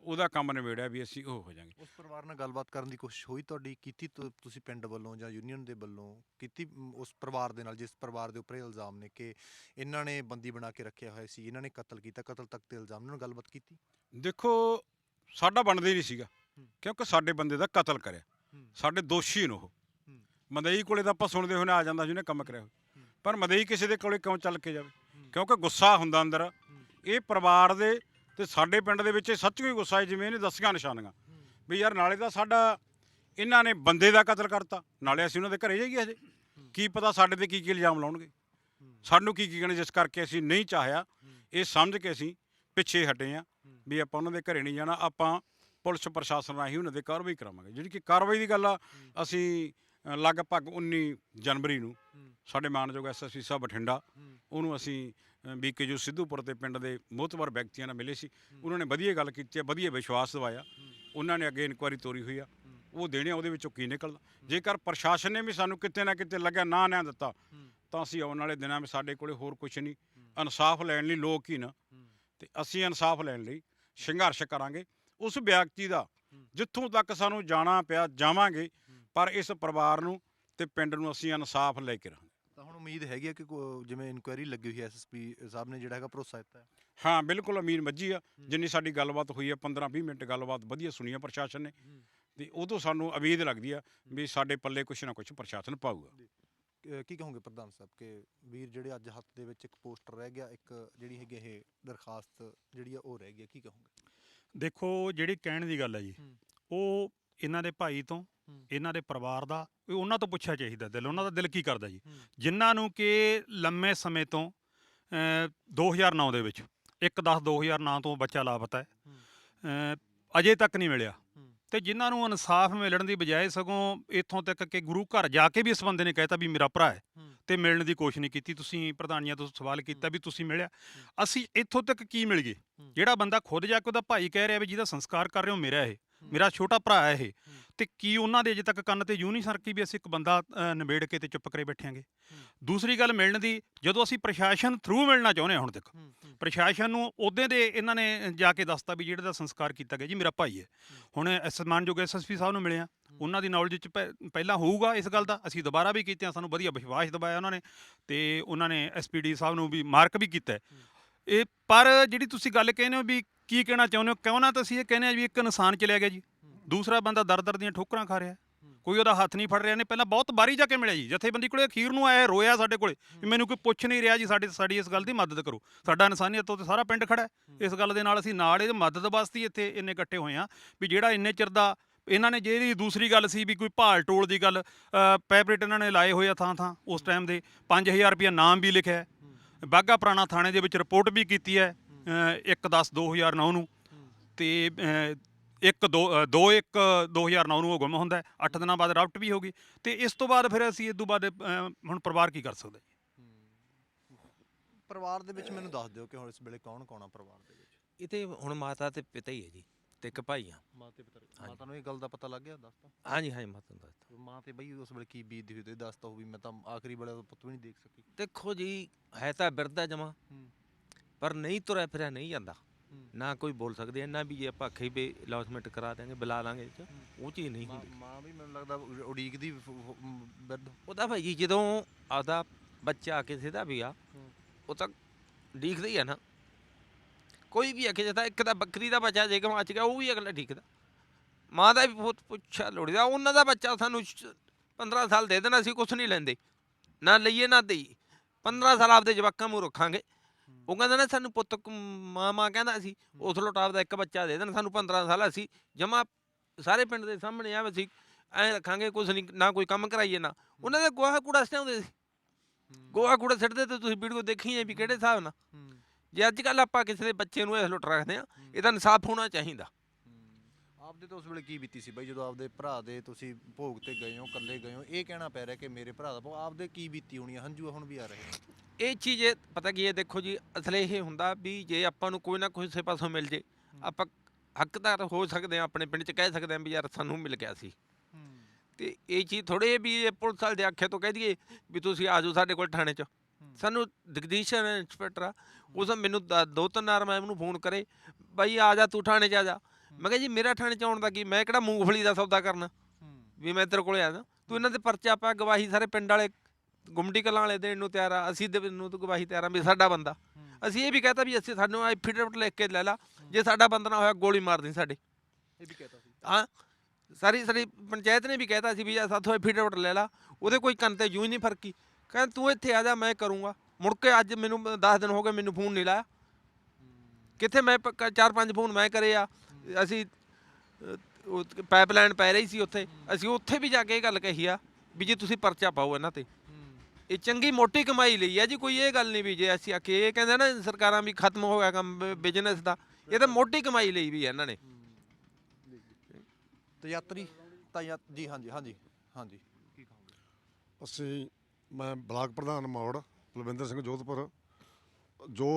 ਉਹਦਾ ਕੰਮ ਨਿਬੇੜਿਆ ਵੀ ਅਸੀਂ ਉਹ ਹੋ ਜਾਾਂਗੇ ਉਸ ਪਰਿਵਾਰ ਨਾਲ ਗੱਲਬਾਤ ਕਰਨ ਦੀ ਕੋਸ਼ਿਸ਼ ਹੋਈ ਤੁਹਾਡੀ ਕੀਤੀ ਤੁਸੀਂ ਪਿੰਡ ਵੱਲੋਂ ਜਾਂ ਯੂਨੀਅਨ ਦੇ ਵੱਲੋਂ ਕੀਤੀ ਉਸ ਪਰਿਵਾਰ ਦੇ ਨਾਲ ਜਿਸ ਪਰਿਵਾਰ ਦੇ ਉੱਪਰ ਇਲਜ਼ਾਮ ਨੇ ਕਿ ਇਹਨਾਂ ਨੇ ਬੰਦੀ ਬਣਾ ਕੇ ਰੱਖਿਆ ਹੋਇਆ ਸੀ ਇਹਨਾਂ ਨੇ ਕਤਲ ਕੀਤਾ ਕਤਲ ਤੱਕ ਦੇ ਇਲਜ਼ਾਮ ਨਾਲ ਗੱਲਬਾਤ ਕੀਤੀ ਦੇਖੋ ਸਾਡਾ ਬਣਦਾ ਹੀ ਨਹੀਂ ਸੀਗਾ। ਕਿਉਂਕਿ ਸਾਡੇ ਬੰਦੇ ਦਾ ਕਤਲ ਕਰਿਆ। ਸਾਡੇ ਦੋਸ਼ੀ ਨੇ ਉਹ। ਮਦਈ ਕੋਲੇ ਤਾਂ ਆਪਾਂ ਸੁਣਦੇ ਹੋਣੇ ਆ ਜਾਂਦਾ ਜਿਹਨੇ ਕੰਮ ਕਰਿਆ ਹੋਵੇ ਪਰ ਮਦਈ ਕਿਸੇ ਦੇ ਕੋਲੇ ਕਿਉਂ ਚੱਲ ਕੇ ਜਾਵੇ? ਕਿਉਂਕਿ ਗੁੱਸਾ ਹੁੰਦਾ ਅੰਦਰ। ਇਹ ਪਰਿਵਾਰ ਦੇ ਤੇ ਸਾਡੇ ਪਿੰਡ ਦੇ ਵਿੱਚ ਇਹ ਸੱਚ ਕੋਈ ਗੁੱਸਾ ਹੈ, ਜਿਵੇਂ ਇਹਨੇ ਦੱਸੀਆਂ ਨਿਸ਼ਾਨੀਆਂ। ਵੀ ਯਾਰ ਨਾਲੇ ਤਾਂ ਸਾਡਾ ਇਹਨਾਂ ਨੇ ਬੰਦੇ ਦਾ ਕਤਲ ਕਰਤਾ। ਨਾਲੇ ਅਸੀਂ ਉਹਨਾਂ ਦੇ ਘਰੇ ਜਾਈਏ ਹਜੇ। ਕੀ ਪਤਾ ਸਾਡੇ ਤੇ ਕੀ ਕੀ ਇਲਜ਼ਾਮ ਲਾਉਣਗੇ? ਸਾਨੂੰ ਕੀ ਕੀ ਕਹਿਣਾ, ਜਿਸ ਕਰਕੇ ਅਸੀਂ ਨਹੀਂ ਚਾਹਿਆ, ਇਹ ਸਮਝ ਕੇ ਅਸੀਂ ਪਿੱਛੇ ਹਟੇ ਆ ਵੀ ਆਪਾਂ ਉਹਨਾਂ ਦੇ ਘਰੇ ਨਹੀਂ ਜਾਣਾ। ਆਪਾਂ ਪੁਲਿਸ ਪ੍ਰਸ਼ਾਸਨ ਰਾਹੀਂ ਉਹਨਾਂ ਦੇ ਕਾਰਵਾਈ ਕਰਾਵਾਂਗੇ। ਜਿਹੜੀ ਕਿ ਕਾਰਵਾਈ ਦੀ ਗੱਲ ਆ, ਅਸੀਂ ਅ, ਲਗਭਗ 19 ਜਨਵਰੀ ਨੂੰ ਸਾਡੇ ਮਾਨਯੋਗ ਐਸਐਸਪੀ ਸਾਹਿਬ ਬਠਿੰਡਾ ਉਹਨੂੰ ਅਸੀਂ ਬੀਕੇ ਜੋ ਸਿੱਧੂਪੁਰ ਤੇ ਪਿੰਡ ਦੇ ਮੋਹਤਵਰ ਵਿਅਕਤੀਆਂ ਨਾਲ ਮਿਲੇ ਸੀ। ਉਹਨਾਂ ਨੇ ਵਧੀਆ ਗੱਲ ਕੀਤੀ ਹੈ ਵਧੀਆ ਵਿਸ਼ਵਾਸ ਦਿਵਾਇਆ। ਉਹਨਾਂ ਨੇ ਅੱਗੇ ਇਨਕੁਆਇਰੀ ਤੋਰੀ ਹੋਈ ਆ। ਉਹ ਦੇਣੇ ਆ, ਉਹਦੇ ਵਿੱਚੋਂ ਕੀ ਨਿਕਲਦਾ ਜੇਕਰ ਪ੍ਰਸ਼ਾਸਨ ਨੇ ਵੀ ਸਾਨੂੰ ਕਿਤੇ ਨਾ ਕਿਤੇ ਲੱਗਿਆ ਨਾ ਨਾ ਦਿੱਤਾ ਤਾਂ ਅਸੀਂ ਆਉਣ ਵਾਲੇ ਦਿਨਾਂ ਵਿੱਚ ਸਾਡੇ ਕੋਲੇ ਹੋਰ ਕੁਝ ਨਹੀਂ। ਇਨਸਾਫ ਲੈਣ ਲਈ ਲੋਕ ਹੀ ਨਾ। ਤੇ ਅਸੀਂ ਇਨਸਾਫ ਲੈਣ ਲਈ ਸੰਘਰਸ਼ ਕਰਾਂਗੇ। ਉਸ ਵਿਅਕਤੀ ਦਾ ਜਿੱਥੋਂ ਤੱਕ ਸਾਨੂੰ ਜਾਣਾ ਪਿਆ ਜਾਵਾਂਗੇ ਪਰ ਇਸ ਪਰਿਵਾਰ ਨੂੰ ਤੇ ਪਿੰਡ ਨੂੰ ਅਸੀਂ ਇਨਸਾਫ ਲੈ ਕੇ ਰਹਾਂਗੇ। ਤਾਂ ਹੁਣ ਉਮੀਦ ਹੈਗੀ ਆ ਕਿ ਕੋ- ਜਿਵੇਂ ਇਨਕੁਆਇਰੀ ਲੱਗੀ ਹੋਈ ਹੈ ਐਸਐਸਪੀ ਸਾਹਿਬ ਨੇ ਜਿਹੜਾ ਹੈਗਾ ਭਰੋਸਾ ਦਿੱਤਾ ਹੈ। ਹਾਂ ਬਿਲਕੁਲ ਅਮੀਨ ਮੱਜੀ ਆ। ਜਿੰਨੀ ਸਾਡੀ ਗੱਲਬਾਤ ਹੋਈ ਹੈ 15-20 ਮਿੰਟ ਗੱਲਬਾਤ ਵਧੀਆ ਸੁਣੀ ਆ ਪ੍ਰਸ਼ਾਸਨ ਨੇ। ਤੇ ਉਦੋਂ ਸਾਨੂੰ ਉਮੀਦ ਲੱਗਦੀ ਆ ਵੀ ਸਾਡੇ ਪੱਲੇ ਕੁਛ ਨਾ ਕੁਛ ਪ੍ਰਸ਼ਾਸਨ ਪਾਊਗਾ। ਅਹ ਕੀ ਕਹੋਗੇ ਪ੍ਰਧਾਨ ਸਾਹਿਬ ਕਿ ਵੀਰ ਜਿਹੜੇ ਅੱਜ ਹੱਥ ਦੇ ਵਿੱਚ ਇੱਕ ਪੋਸਟਰ ਰਹਿ ਗਿਆ ਇੱਕ ਜਿਹੜੀ ਹੈਗੀ ਇਹ ਦਰਖਾਸਤ ਜਿਹੜੀ ਆ ਉਹ ਰਹਿ ਗਈ ਆ, ਕੀ ਕਹੋਗੇ? ਦੇਖੋ ਜਿਹੜੀ ਕਹਿਣ ਦੀ ਗੱਲ ਹੈ ਜੀ ਹੂੰ। ਉਹ ਇਹਨਾਂ ਦੇ ਭਾਈ ਤੋਂ। ਇਹਨਾਂ ਦੇ ਪਰਿਵਾਰ ਦਾ ਇਹ ਉਹਨਾਂ ਤੋਂ ਪੁੱਛਿਆ ਚਾਹੀਦਾ ਦਿਲ ਉਹਨਾਂ ਦਾ ਦਿਲ ਕੀ ਕਰਦਾ ਜੀ। ਜਿਨ੍ਹਾਂ ਨੂੰ ਕਿ ਲੰਮੇ ਸਮੇਂ ਤੋਂ ਅਹ, 2009 ਦੇ ਵਿੱਚ 1/10/2009 ਤੋਂ ਬੱਚਾ ਲਾਪਤਾ ਹੈ ਅਜੇ ਤੱਕ ਨਹੀਂ ਮਿਲਿਆ। ਤੇ ਜਿਨ੍ਹਾਂ ਨੂੰ ਇਨਸਾਫ ਮਿਲਣ ਦੀ ਬਜਾਏ ਸਗੋਂ ਇੱਥੋਂ ਤੱਕ ਕਿ ਗੁਰੂ ਘਰ ਜਾ ਕੇ ਵੀ ਇਸ ਬੰਦੇ ਨੇ ਕਹਿਤਾ ਵੀ ਮੇਰਾ ਭਰਾ ਹੈ। ਤੇ ਮਿਲਣ ਦੀ ਕੋਸ਼ਿਸ਼ ਨਹੀਂ ਕੀਤੀ ਤੁਸੀਂ ਪ੍ਰਧਾਨੀਆਂ ਤੋਂ ਸਵਾਲ ਕੀਤਾ ਵੀ ਤੁਸੀਂ ਮਿਲਿਆ ਅਸੀਂ ਇੱਥੋਂ ਤੱਕ ਕੀ ਮਿਲ ਗਏ। ਜਿਹੜਾ ਬੰਦਾ ਖੁਦ ਜਾ ਕੇ ਉਹਦਾ ਭਾਈ ਕਹਿ ਰਿਹਾ ਵੀ ਜਿਹਦਾ ਸੰਸਕਾਰ ਕਰ ਰਹੇ ਹੋ ਮੇਰਾ ਇਹ ਮੇਰਾ ਛੋਟਾ ਭਰਾ ਹੈ ਇਹ। ਤੇ ਕੀ ਉਹਨਾਂ ਦੇ ਅਜੇ ਤੱਕ ਕੰਨ ਤੇ ਯੂੰ ਨਹੀਂ ਸਰਕੀ ਵੀ ਅਸੀਂ ਇੱਕ ਬੰਦਾ ਅ, ਨਿਬੇੜ ਕੇ ਤੇ ਚੁੱਪ ਕਰੇ ਬੈਠਾਂਗੇ ਦੂਸਰੀ ਗੱਲ ਮਿਲਣ ਦੀ ਜਦੋਂ ਅਸੀਂ ਪ੍ਰਸ਼ਾਸਨ ਥਰੂ ਮਿਲਣਾ ਚਾਹੁੰਦੇ ਹਾਂ ਹੁਣ ਤੱਕ ਪ੍ਰਸ਼ਾਸਨ ਨੂੰ ਉਹਦੇ ਦੇ ਇਹਨਾਂ ਨੇ ਜਾ ਕੇ ਦੱਸਤਾ ਵੀ ਜਿਹੜੇ ਦਾ ਸੰਸਕਾਰ ਕੀਤਾ ਗਿਆ ਜੀ ਮੇਰਾ ਭਾਈ ਹੈ। ਹੁਣ ਐਸ ਮਾਨਯੋਗ ਐਸਐਸਪੀ ਸਾਹਿਬ ਨੂੰ ਮਿਲਿਆ। ਉਹਨਾਂ ਦੀ ਨੌਲੇਜ ਚ ਪਹਿ- ਪਹਿਲਾਂ ਹੋਊਗਾ ਇਸ ਗੱਲ ਦਾ। ਅਸੀਂ ਦੁਬਾਰਾ ਵੀ ਕੀਤੇ ਆ ਸਾਨੂੰ ਵਧੀਆ ਵਿਸ਼ਵਾਸ ਦਿਵਾਇਆ ਉਹਨਾਂ ਨੇ। ਤੇ ਉਹਨਾਂ ਨੇ ਐਸਪੀਡੀ ਸਾਹਿਬ ਨੂੰ ਵੀ ਮਾਰਕ ਵੀ ਕੀਤਾ ਹੈ। ਇਹ ਪਰ ਜਿਹੜੀ ਤੁਸੀਂ ਗੱਲ ਕਹਿੰਦੇ ਹੋ ਵੀ ਕੀ ਕਹਿਣਾ ਚਾਹੁੰਦੇ ਹੋ? ਕਿਉਂ ਨਾ ਤਾਂ ਅਸੀਂ ਇਹ ਕਹਿੰਦੇ ਆ ਵੀ ਇੱਕ ਇਨਸਾਨ ਚਲਿਆ ਗਿਆ ਜੀ। ਦੂਸਰਾ ਬੰਦਾ ਦਰ ਦਰ ਦੀਆਂ ਠੋਕਰਾਂ ਖਾ ਰਿਹਾ। ਕੋਈ ਉਹਦਾ ਹੱਥ ਨਹੀਂ ਫੜ ਰਿਹਾ। ਨੇ ਪਹਿਲਾਂ ਬਹੁਤ ਬਾਰੀ ਜਾ ਕੇ ਮਿਲਿਆ ਜੀ। ਜਥੇਬੰਦੀ ਕੋਲੇ ਅਖੀਰ ਨੂੰ ਆਇਆ, ਰੋਇਆ ਸਾਡੇ ਕੋਲੇ ਵੀ ਮੈਨੂੰ ਕੋਈ ਪੁੱਛ ਨਹੀਂ ਰਿਹਾ ਜੀ, ਸਾਡੇ, ਸਾਡੀ ਇਸ ਗੱਲ ਦੀ ਮਦਦ ਕਰੋ। ਸਾਡਾ ਇਨਸਾਨੀਅਤ ਤੋਂ ਤੇ ਸਾਰਾ ਪਿੰਡ ਖੜਾ ਇਸ ਗੱਲ ਦੇ ਨਾਲ ਅਸੀਂ ਨਾਲ ਇਹ ਮਦਦ ਵਾਸਤੇ ਹੀ ਇੱਥੇ ਇੰਨੇ ਇਕੱਠੇ ਹੋਏ ਆ ਵੀ ਜਿਹੜਾ ਇੰਨੇ ਚਿਰ ਦਾ ਇਹਨਾਂ ਨੇ ਜਿਹੜੀ ਦੂਸਰੀ ਗੱਲ ਸੀ ਵੀ ਕੋਈ ਭਾਲ ਟੋਲ ਦੀ ਗੱਲ ਪੈਪਰੇਟ ਇਹਨਾਂ ਨੇ ਲਾਏ ਹੋਏ ਆ ਥਾਂ ਥਾਂ ਉਸ ਟਾਈਮ ਦੇ। 5000 ਰੁਪਇਆ ਨਾਮ ਵੀ ਲਿਖਿਆ ਹੈ। ਬਾਗਾ ਪੁਰਾਣਾ ਥਾਣੇ ਦੇ ਵਿੱਚ ਰਿਪੋਰਟ ਵੀ ਕੀਤੀ ਹੈ। 1/10/2009 ਨੂੰ ਤੇ 1 2 2 1 2009 ਨੂੰ ਉਹ ਗੁੰਮ ਹੁੰਦਾ ਹੈ। 8 ਦਿਨਾਂ ਬਾਅਦ ਰਾਫਟ ਵੀ ਹੋ ਗਈ। ਤੇ ਇਸ ਤੋਂ ਬਾਅਦ ਫਿਰ ਅਸੀਂ ਇਸ ਤੋਂ ਬਾਅਦ ਹੁਣ ਪਰਿਵਾਰ ਕੀ ਕਰ ਸਕਦਾ ਜੀ? ਪਰਿਵਾਰ ਦੇ ਵਿੱਚ ਮੈਨੂੰ ਦੱਸ ਦਿਓ ਕਿ ਹੁਣ ਇਸ ਵੇਲੇ ਕੌਣ ਕੌਣ ਆ ਪਰਿਵਾਰ ਦੇ ਵਿੱਚ? ਇਹ ਤੇ ਹੁਣ ਮਾਤਾ ਤੇ ਪਿਤਾ ਹੀ ਹੈ ਜੀ ਤੇ ਇੱਕ ਭਾਈ ਆ। ਮਾਂ ਤੇ ਪਿਤਾ। ਮਾਤਾ ਨੂੰ ਇਹ ਗੱਲ ਦਾ ਪਤਾ ਲੱਗ ਗਿਆ ਦੱਸਤਾ ਹਾਂਜੀ ਹਾਂਜੀ ਮਾਤਾ ਨੂੰ ਦੱਸਤਾ ਮਾਂ ਤੇ ਬਈ ਉਸ ਵੇਲੇ ਕੀ ਬੀਤਦੀ ਹੋਈ ਤੇ ਦੱਸਤਾ ਹੋ ਵੀ ਮੈਂ ਤਾਂ ਆਖਰੀ ਵੇਲੇ ਉਹ ਪੁੱਤ ਵੀ ਨਹੀਂ ਦੇਖ ਸਕੀ। ਦੇਖੋ ਜੀ ਹੈ ਤਾਂ ਬਿਰਦਾ ਜਮਾ। ਪਰ ਨਹੀਂ ਤੁਰਿਆ ਫਿਰਿਆ ਨਹੀਂ ਜਾਂਦਾ। ਨਾ ਕੋਈ ਬੋਲ ਸਕਦੇ ਇੰਨਾ ਵੀ ਜੇ ਆਪਾਂ ਆਖੇ ਵੀ ਲੌਸਮੈਂਟ ਕਰਾ ਦੇਾਂਗੇ ਬੁਲਾ ਲਾਂਗੇ ਇਹ 'ਚ, ਉਹ ਚੀਜ਼ ਨਹੀਂ ਹੁੰਦੀ। ਮਾਂ ਵੀ ਮੈਨੂੰ ਲੱਗਦਾ ਉ- ਉਡੀਕਦੀ ਫ- ਫ- ਮ, ਬਿਰਧ। ਉਹਦਾ ਭਾਈ ਜਦੋਂ ਆਦਾ ਬੱਚਾ ਕਿਸੇ ਦਾ ਵੀ ਆ। ਉਹ ਤਾਂ ਡੀਕਦਾ ਹੀ ਆ ਨਾ। ਕੋਈ ਵੀ ਆਖੇ ਜਾਂਦਾ ਇੱਕ ਤਾਂ ਬੱਕਰੀ ਦਾ ਬੱਚਾ ਜੇ ਗਵਾਚ ਗਿਆ ਉਹ ਵੀ ਅਗਲਾ ਡੀਕਦਾ। ਮਾਂ ਦਾ ਵੀ ਬਹੁਤ ਪੁੱਛਾ ਲੋੜਦਾ ਉਹਨਾਂ ਦਾ ਬੱਚਾ ਸਾਨੂੰ 15 ਸਾਲ ਦੇ ਦੇਣਾ ਅਸੀਂ ਕੁਝ ਨਹੀਂ ਲੈਂਦੇ। ਨਾ ਲਈਏ ਨਾ ਦੇਈਏ। 15 ਸਾਲ ਆਪਦੇ ਜਵਾਕਾਂ ਨੂੰ ਰੱਖਾਂਗੇ ਉਹ ਕਹਿੰਦਾ ਨਾ ਸਾਨੂੰ ਪੁੱਤ ਕ- ਮਾਂ ਮਾਂ ਕਹਿੰਦਾ ਸੀ ਉਸ ਲੋਟਾਪ ਦਾ ਇੱਕ ਬੱਚਾ ਦੇ ਦੇਣ ਸਾਨੂੰ 15 ਸਾਲ ਅਸੀਂ ਜਮਾ ਸਾਰੇ ਪਿੰਡ ਦੇ ਸਾਹਮਣੇ ਆ ਅਸੀਂ ਐਂ ਰੱਖਾਂਗੇ ਕੁਝ ਨਹੀਂ ਨਾ ਕੋਈ ਕੰਮ ਕਰਾਈਏ ਨਾ। ਉਹਨਾਂ ਦੇ ਗੋਹਾ ਕੂੜਾ ਸਿਆਉਂਦੇ ਸੀ। ਗੋਹਾ ਕੂੜਾ ਸਿੱਟਦੇ ਤੇ ਤੁਸੀਂ ਵੀਡੀਓ ਦੇਖੀ ਹੈ ਵੀ ਕਿਹੜੇ ਹਿਸਾਬ ਨਾਲ? ਜੇ ਅੱਜ ਕੱਲ ਆਪਾਂ ਕਿਸੇ ਦੇ ਬੱਚੇ ਨੂੰ ਇਸ ਲੁੱਟ ਰੱਖਦੇ ਆ ਇਹਦਾ ਇਨਸਾਫ ਹੋਣਾ ਚਾਹੀਦਾ। ਆਪਦੇ ਤਾਂ ਉਸ ਵੇਲੇ ਕੀ ਬੀਤੀ ਸੀ ਬਈ ਜਦੋਂ ਆਪਦੇ ਭਰਾ ਦੇ ਤੁਸੀਂ ਭੋਗ ਤੇ ਗਏ ਹੋ ਇਕੱਲੇ ਗਏ ਹੋ ਇਹ ਕਹਿਣਾ ਪੈ ਰਿਹਾ ਕਿ ਮੇਰੇ ਭਰਾ ਦਾ ਭੋਗ ਆਪਦੇ ਕੀ ਬੀਤੀ ਹੋਣੀ ਆ? ਹੰਝੂ ਹੁਣ ਵੀ ਆ ਰਹੇ ਨੇ। ਇਹ ਚੀਜ਼ ਇਹ ਪਤਾ ਕੀ ਹੈ ਦੇਖੋ ਜੀ ਅਸਲੇ ਇਹ ਹੁੰਦਾ ਵੀ ਜੇ ਆਪਾਂ ਨੂੰ ਕੋਈ ਨਾ ਕੋਈ ਸੇ ਪਾਸੋਂ ਮਿਲ ਜੇ ਆਪਾਂ ਹੱਕਦਾਰ ਹੋ ਸਕਦੇ ਆ ਆਪਣੇ ਪਿੰਡ 'ਚ ਕਹਿ ਸਕਦੇ ਆ ਵੀ ਯਾਰ ਸਾਨੂੰ ਮਿਲ ਗਿਆ ਸੀ। ਤੇ ਇਹ ਚੀਜ਼ ਥੋੜੇ ਵੀ ਇਹ ਪੁਲਿਸ ਵਾਲੇ ਦੇ ਆਖੇ ਤੋਂ ਕਹਿ ਦਈਏ ਵੀ ਤੁਸੀਂ ਆ ਜਾਓ ਸਾਡੇ ਕੋਲ ਥਾਣੇ 'ਚ। ਸਾਨੂੰ ਜਗਦੀਸ਼ ਇੰਸਪੈਕਟਰ ਆ ਉਸ ਮੈਨੂੰ ਦ- ਦੋ ਤਿੰਨ ਵਾਰ ਮੈਂ ਉਹਨੂੰ ਫੋਨ ਕਰੇ ਬਾਈ ਆ ਜਾ ਤੂੰ ਥਾਣੇ 'ਚ ਆ ਜਾ। ਮੈਂ ਕਿਹਾ ਜੀ ਮੇਰਾ ਥਾਣੇ ਚ ਆਉਣ ਦਾ ਕੀ ਮੈਂ ਕਿਹੜਾ ਮੂੰਗਫਲੀ ਦਾ ਸੌਦਾ ਕਰਨਾ? ਵੀ ਮੈਂ ਤੇਰੇ ਕੋਲੇ ਆਇਆ ਤੂੰ ਇਹਨਾਂ ਦੇ ਪਰਚਾ ਪਾ ਗਵਾਹੀ ਸਾਰੇ ਪਿੰਡ ਵਾਲੇ ਗੁੰਮਟੀ ਕਲਾਂ ਵਾਲੇ ਦੇਣ ਨੂੰ ਤਿਆਰ ਆ ਅਸੀਂ ਦੇ ਨੂੰ ਤੂੰ ਗਵਾਹੀ ਤਿਆਰ ਆ ਵੀ ਸਾਡਾ ਬੰਦਾ। ਅਸੀਂ ਇਹ ਵੀ ਕਹਤਾ ਵੀ ਅਸੀਂ ਸਾਨੂੰ ਐਫੀਡੇਵਿਟ ਲਿਖ ਕੇ ਲੈ ਲਾ ਜੇ ਸਾਡਾ ਬੰਦਾ ਨਾ ਹੋਇਆ ਗੋਲੀ ਮਾਰ ਦੇ ਸਾਡੇ। ਇਹ ਵੀ ਕਹਿਤਾ ਸੀ। ਹਾਂ। ਸਾਰੀ ਸਾਡੀ ਪੰਚਾਇਤ ਨੇ ਵੀ ਕਹਿਤਾ ਸੀ ਵੀ ਜੇ ਸਾਥੋਂ ਐਫੀਡੇਵਿਟ ਲੈ ਲਾ ਉਹਦੇ ਕੋਈ ਕੰਨ ਤੇ ਜੂੰ ਹੀ ਨਹੀਂ ਫਰਕੀ। ਕਹਿੰਦਾ ਤੂੰ ਇੱਥੇ ਆ ਜਾ ਮੈਂ ਕਰੂੰਗਾ। ਮੁੜ ਕੇ ਅੱਜ ਮੈਨੂੰ 10 ਦਿਨ ਹੋ ਗਏ ਮੈਨੂੰ ਫੋਨ ਨਹੀਂ ਲਾਇਆ। ਕਿੱਥੇ ਮੈਂ ਚਾਰ ਪੰਜ ਫੋਨ ਮੈਂ ਕਰੇ ਆ। ਅਸੀਂ ਪਾਈਪਲਾਈਨ ਪੈ ਰਹੀ ਸੀ ਉੱਥੇ। ਅਸੀਂ ਉੱਥੇ ਵੀ ਜਾ ਕੇ ਇਹ ਗੱਲ ਕਹੀ ਆ ਵੀ ਜੇ ਤੁਸੀਂ ਪਰਚਾ ਪਾਓ ਇਹਨਾਂ ਤੇ। ਇਹ ਚੰਗੀ ਮੋਟੀ ਕਮਾਈ ਲਈ ਆ ਜੀ ਕੋਈ ਇਹ ਗੱਲ ਨਹੀਂ ਵੀ ਜੇ ਅਸੀਂ ਆਖੇ ਇਹ ਕਹਿੰਦੇ ਨਾ ਸਰਕਾਰਾਂ ਵੀ ਖਤਮ ਹੋ ਗਿਆ ਕੰਮ ਬਿਜ਼ਨਸ ਦਾ। ਇਹ ਤਾਂ ਮੋਟੀ ਕਮਾਈ ਲਈ ਵੀ ਆ ਇਹਨਾਂ ਨੇ। ਤੇ ਯਾਤਰੀ ਤਾਂ ਜੀ ਹਾਂਜੀ ਹਾਂਜੀ ਹਾਂਜੀ। ਕੀ ਕਹੋਗੇ ਅਸੀਂ ਮੈਂ ਬਲਾਕ ਪ੍ਰਧਾਨ ਮੌੜ ਬਲਵਿੰਦਰ ਸਿੰਘ ਜੋਧਪੁਰ ਜੋ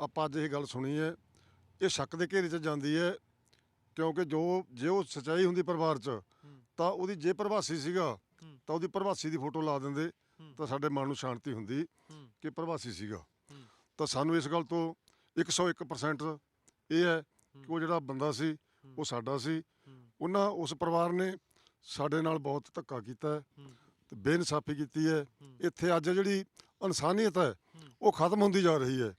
ਆਪਾਂ ਅੱਜ ਇਹ ਗੱਲ ਸੁਣੀ ਹੈ ਇਹ ਸ਼ੱਕ ਦੇ ਘੇਰੇ 'ਚ ਜਾਂਦੀ ਹੈ ਕਿਉਂਕਿ ਜੋ ਜੇ ਉਹ ਸਚਾਈ ਹੁੰਦੀ ਪਰਿਵਾਰ 'ਚ ਤਾਂ ਉਹਦੀ ਜੇ ਪ੍ਰਵਾਸੀ ਸੀਗਾ ਤਾਂ ਉਹਦੀ ਪ੍ਰਵਾਸੀ ਦੀ ਫੋਟੋ ਲਾ ਦਿੰਦੇ ਤਾਂ ਸਾਡੇ ਮਨ ਨੂੰ ਸ਼ਾਂਤੀ ਹੁੰਦੀ ਕਿ ਪ੍ਰਵਾਸੀ ਸੀਗਾ। ਤਾਂ ਸਾਨੂੰ ਇਸ ਗੱਲ ਤੋਂ 101% ਇਹ ਹੈ ਕਿ ਉਹ ਜਿਹੜਾ ਬੰਦਾ ਸੀ ਉਹ ਸਾਡਾ ਸੀ। ਉਹਨਾਂ ਉਸ ਪਰਿਵਾਰ ਨੇ ਸਾਡੇ ਨਾਲ ਬਹੁਤ ਧੱਕਾ ਕੀਤਾ ਹੈ ਤੇ ਬੇਇਨਸਾਫੀ ਕੀਤੀ ਹੈ। ਇੱਥੇ ਅੱਜ ਜਿਹੜੀ ਇਨਸਾਨੀਅਤ ਹੈ ਉਹ ਖਤਮ ਹੁੰਦੀ ਜਾ ਰਹੀ ਹੈ।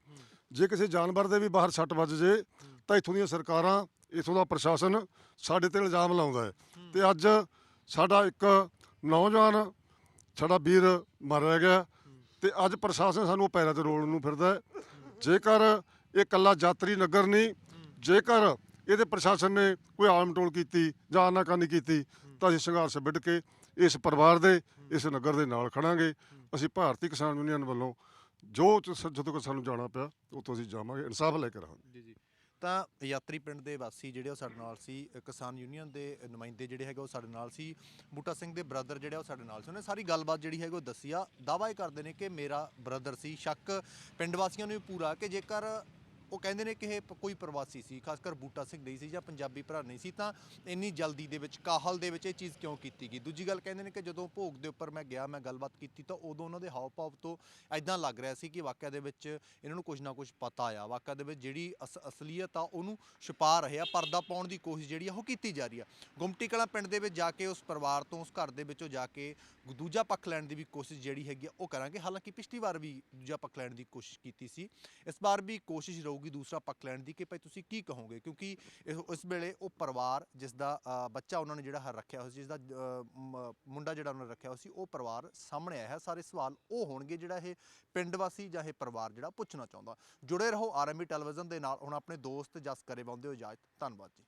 ਜੇ ਕਿਸੇ ਜਾਨਵਰ ਦੇ ਵੀ ਬਾਹਰ ਸੱਟ ਵੱਜ ਜੇ ਤਾਂ ਇੱਥੋਂ ਦੀਆਂ ਸਰਕਾਰਾਂ ਇੱਥੋਂ ਦਾ ਪ੍ਰਸ਼ਾਸਨ ਸਾਡੇ ਤੇ ਇਲਜ਼ਾਮ ਲਾਉਂਦਾ ਹੈ। ਤੇ ਅੱਜ ਸਾਡਾ ਇੱਕ ਨੌਜਵਾਨ, ਸਾਡਾ ਵੀਰ ਮਾਰਿਆ ਗਿਆ। ਤੇ ਅੱਜ ਪ੍ਰਸ਼ਾਸਨ ਸਾਨੂੰ ਪੈਰਾਂ ਤੇ ਰੋਲਣ ਨੂੰ ਫਿਰਦਾ ਹੈ। ਜੇਕਰ ਇਹ ਕੱਲਾ ਯਾਤਰੀ ਨਗਰ ਨਹੀਂ, ਜੇਕਰ ਇਹਦੇ ਪ੍ਰਸ਼ਾਸਨ ਨੇ ਕੋਈ ਆਲਮ ਟੋਲ ਕੀਤੀ ਜਾਂ ਆਨਾਕਾਨੀ ਕੀਤੀ, ਤਾਂ ਅਸੀਂ ਸੰਘਰਸ਼ ਵਿੱਢ ਕੇ ਇਸ ਪਰਿਵਾਰ ਦੇ, ਇਸ ਨਗਰ ਦੇ ਨਾਲ ਖੜਾਂਗੇ। ਅਸੀਂ ਭਾਰਤੀ ਕਿਸਾਨ ਯੂਨੀਅਨ ਵੱਲੋਂ ਜੋ ਜਦੋਂ ਤੱਕ ਸਾਨੂੰ ਜਾਣਾ ਪਿਆ, ਉੱਥੋਂ ਅਸੀਂ ਜਾਵਾਂਗੇ, ਇਨਸਾਫ ਲੈ ਕੇ ਰਹਾਂਗੇ। ਜੀ ਜੀ। ਤਾਂ ਯਾਤਰੀ ਪਿੰਡ ਦੇ ਵਾਸੀ ਜਿਹੜੇ ਉਹ ਸਾਡੇ ਨਾਲ ਸੀ ਕਿਸਾਨ ਯੂਨੀਅਨ ਦੇ ਨੁਮਾਇੰਦੇ ਜਿਹੜੇ ਹੈਗੇ ਉਹ ਸਾਡੇ ਨਾਲ ਸੀ, ਬੂਟਾ ਸਿੰਘ ਦੇ ਬ੍ਰਦਰ ਜਿਹੜੇ ਉਹ ਸਾਡੇ ਨਾਲ ਸੀ। ਉਹਨੇ ਸਾਰੀ ਗੱਲਬਾਤ ਜਿਹੜੀ ਹੈਗੀ ਉਹ ਦੱਸੀ ਆ। ਦਾਅਵਾ ਇਹ ਕਰਦੇ ਨੇ ਕਿ ਮੇਰਾ ਬ੍ਰਦਰ ਸੀ, ਸ਼ੱਕ ਪਿੰਡ ਵਾਸੀਆਂ ਨੂੰ ਵੀ ਪੂਰਾ, ਕਿ ਜੇਕਰ ਉਹ ਕਹਿੰਦੇ ਨੇ ਕਿ ਇਹ ਪ- ਕੋਈ ਪ੍ਰਵਾਸੀ ਸੀ ਖਾਸ ਕਰ ਬੂਟਾ ਸਿੰਘ ਨਹੀਂ ਸੀ ਜਾਂ ਪੰਜਾਬੀ ਭਰਾ ਨਹੀਂ ਸੀ, ਤਾਂ ਇੰਨੀ ਜਲਦੀ ਦੇ ਵਿੱਚ, ਕਾਹਲ ਦੇ ਵਿੱਚ ਇਹ ਚੀਜ਼ ਕਿਉਂ ਕੀਤੀ ਗਈ? ਦੂਜੀ ਗੱਲ ਕਹਿੰਦੇ ਨੇ ਕਿ ਜਦੋਂ ਭੋਗ ਦੇ ਉੱਪਰ ਮੈਂ ਗਿਆ, ਮੈਂ ਗੱਲਬਾਤ ਕੀਤੀ, ਤਾਂ ਉਦੋਂ ਉਹਨਾਂ ਦੇ ਹਾਵ ਭਾਵ ਤੋਂ ਐਦਾਂ ਲੱਗ ਰਿਹਾ ਸੀ ਕਿ ਵਾਕਿਆ ਦੇ ਵਿੱਚ ਇਹਨਾਂ ਨੂੰ ਕੁਝ ਨਾ ਕੁਝ ਪਤਾ ਆ। ਵਾਕਿਆ ਦੇ ਵਿੱਚ ਜਿਹੜੀ ਅਸ- ਅਸਲੀਅਤ ਆ, ਉਹਨੂੰ ਛੁਪਾ ਰਹੇ ਆ, ਪਰਦਾ ਪਾਉਣ ਦੀ ਕੋਸ਼ਿਸ਼ ਜਿਹੜੀ ਆ, ਉਹ ਕੀਤੀ ਜਾ ਰਹੀ ਆ। ਗੁਮਟੀ ਕਲਾਂ ਪਿੰਡ ਦੇ ਵਿੱਚ ਜਾ ਕੇ, ਉਸ ਪਰਿਵਾਰ ਤੋਂ, ਉਸ ਘਰ ਦੇ ਵਿੱਚੋਂ ਜਾ ਕੇ ਦੂਜਾ ਪੱਖ ਲੈਣ ਦੀ ਵੀ ਕੋਸ਼ਿਸ਼ ਜਿਹੜੀ ਹੈਗੀ ਆ, ਉਹ ਕਰਾਂਗੇ। ਹਾਲਾਂਕਿ ਪਿਛਲੀ ਵਾਰ ਵੀ ਦੂਜਾ ਪੱਖ ਲੈਣ ਦੀ ਕੋਸ਼ਿਸ਼ ਕੀਤੀ ਸੀ। ਇਸ ਵਾਰ ਵੀ ਕੋਸ਼ਿਸ਼ ਰਹੂਗੀ ਦੂਸਰਾ ਪੱਖ ਲੈਣ ਦੀ ਕਿ ਭਾਈ ਤੁਸੀਂ ਕੀ ਕਹੋਗੇ? ਕਿਉਂਕਿ ਇਹ- ਉਸ ਵੇਲੇ ਉਹ ਪਰਿਵਾਰ ਜਿਸ ਦਾ ਅ, ਬੱਚਾ ਉਹਨਾਂ ਨੇ ਜਿਹੜਾ ਹ- ਰੱਖਿਆ ਹੋਇਆ ਸੀ ਜਿਸ ਦਾ ਅ, ਮ- ਮੁੰਡਾ ਜਿਹੜਾ ਉਹਨਾਂ ਨੇ ਰੱਖਿਆ ਹੋਇਆ ਸੀ ਉਹ ਪਰਿਵਾਰ ਸਾਹਮਣੇ ਆਇਆ ਹੈ। ਸਾਰੇ ਸਵਾਲ ਉਹ ਹੋਣਗੇ ਜਿਹੜਾ ਇਹ ਪਿੰਡ ਵਾਸੀ ਜਾਂ ਇਹ ਪਰਿਵਾਰ ਜਿਹੜਾ ਪੁੱਛਣਾ ਚਾਹੁੰਦਾ। ਜੁੜੇ ਰਹੋ ਆਰਐਮਬੀ ਟੈਲੀਵਿਜ਼ਨ ਦੇ ਨਾਲ। ਹੁਣ ਆਪਣੇ ਦੋਸਤ ਜਸ ਕਰੇ ਪਾਉਂਦੇ ਹੋ ਇਜਾਜ਼ਤ। ਧੰਨਵਾਦ ਜੀ।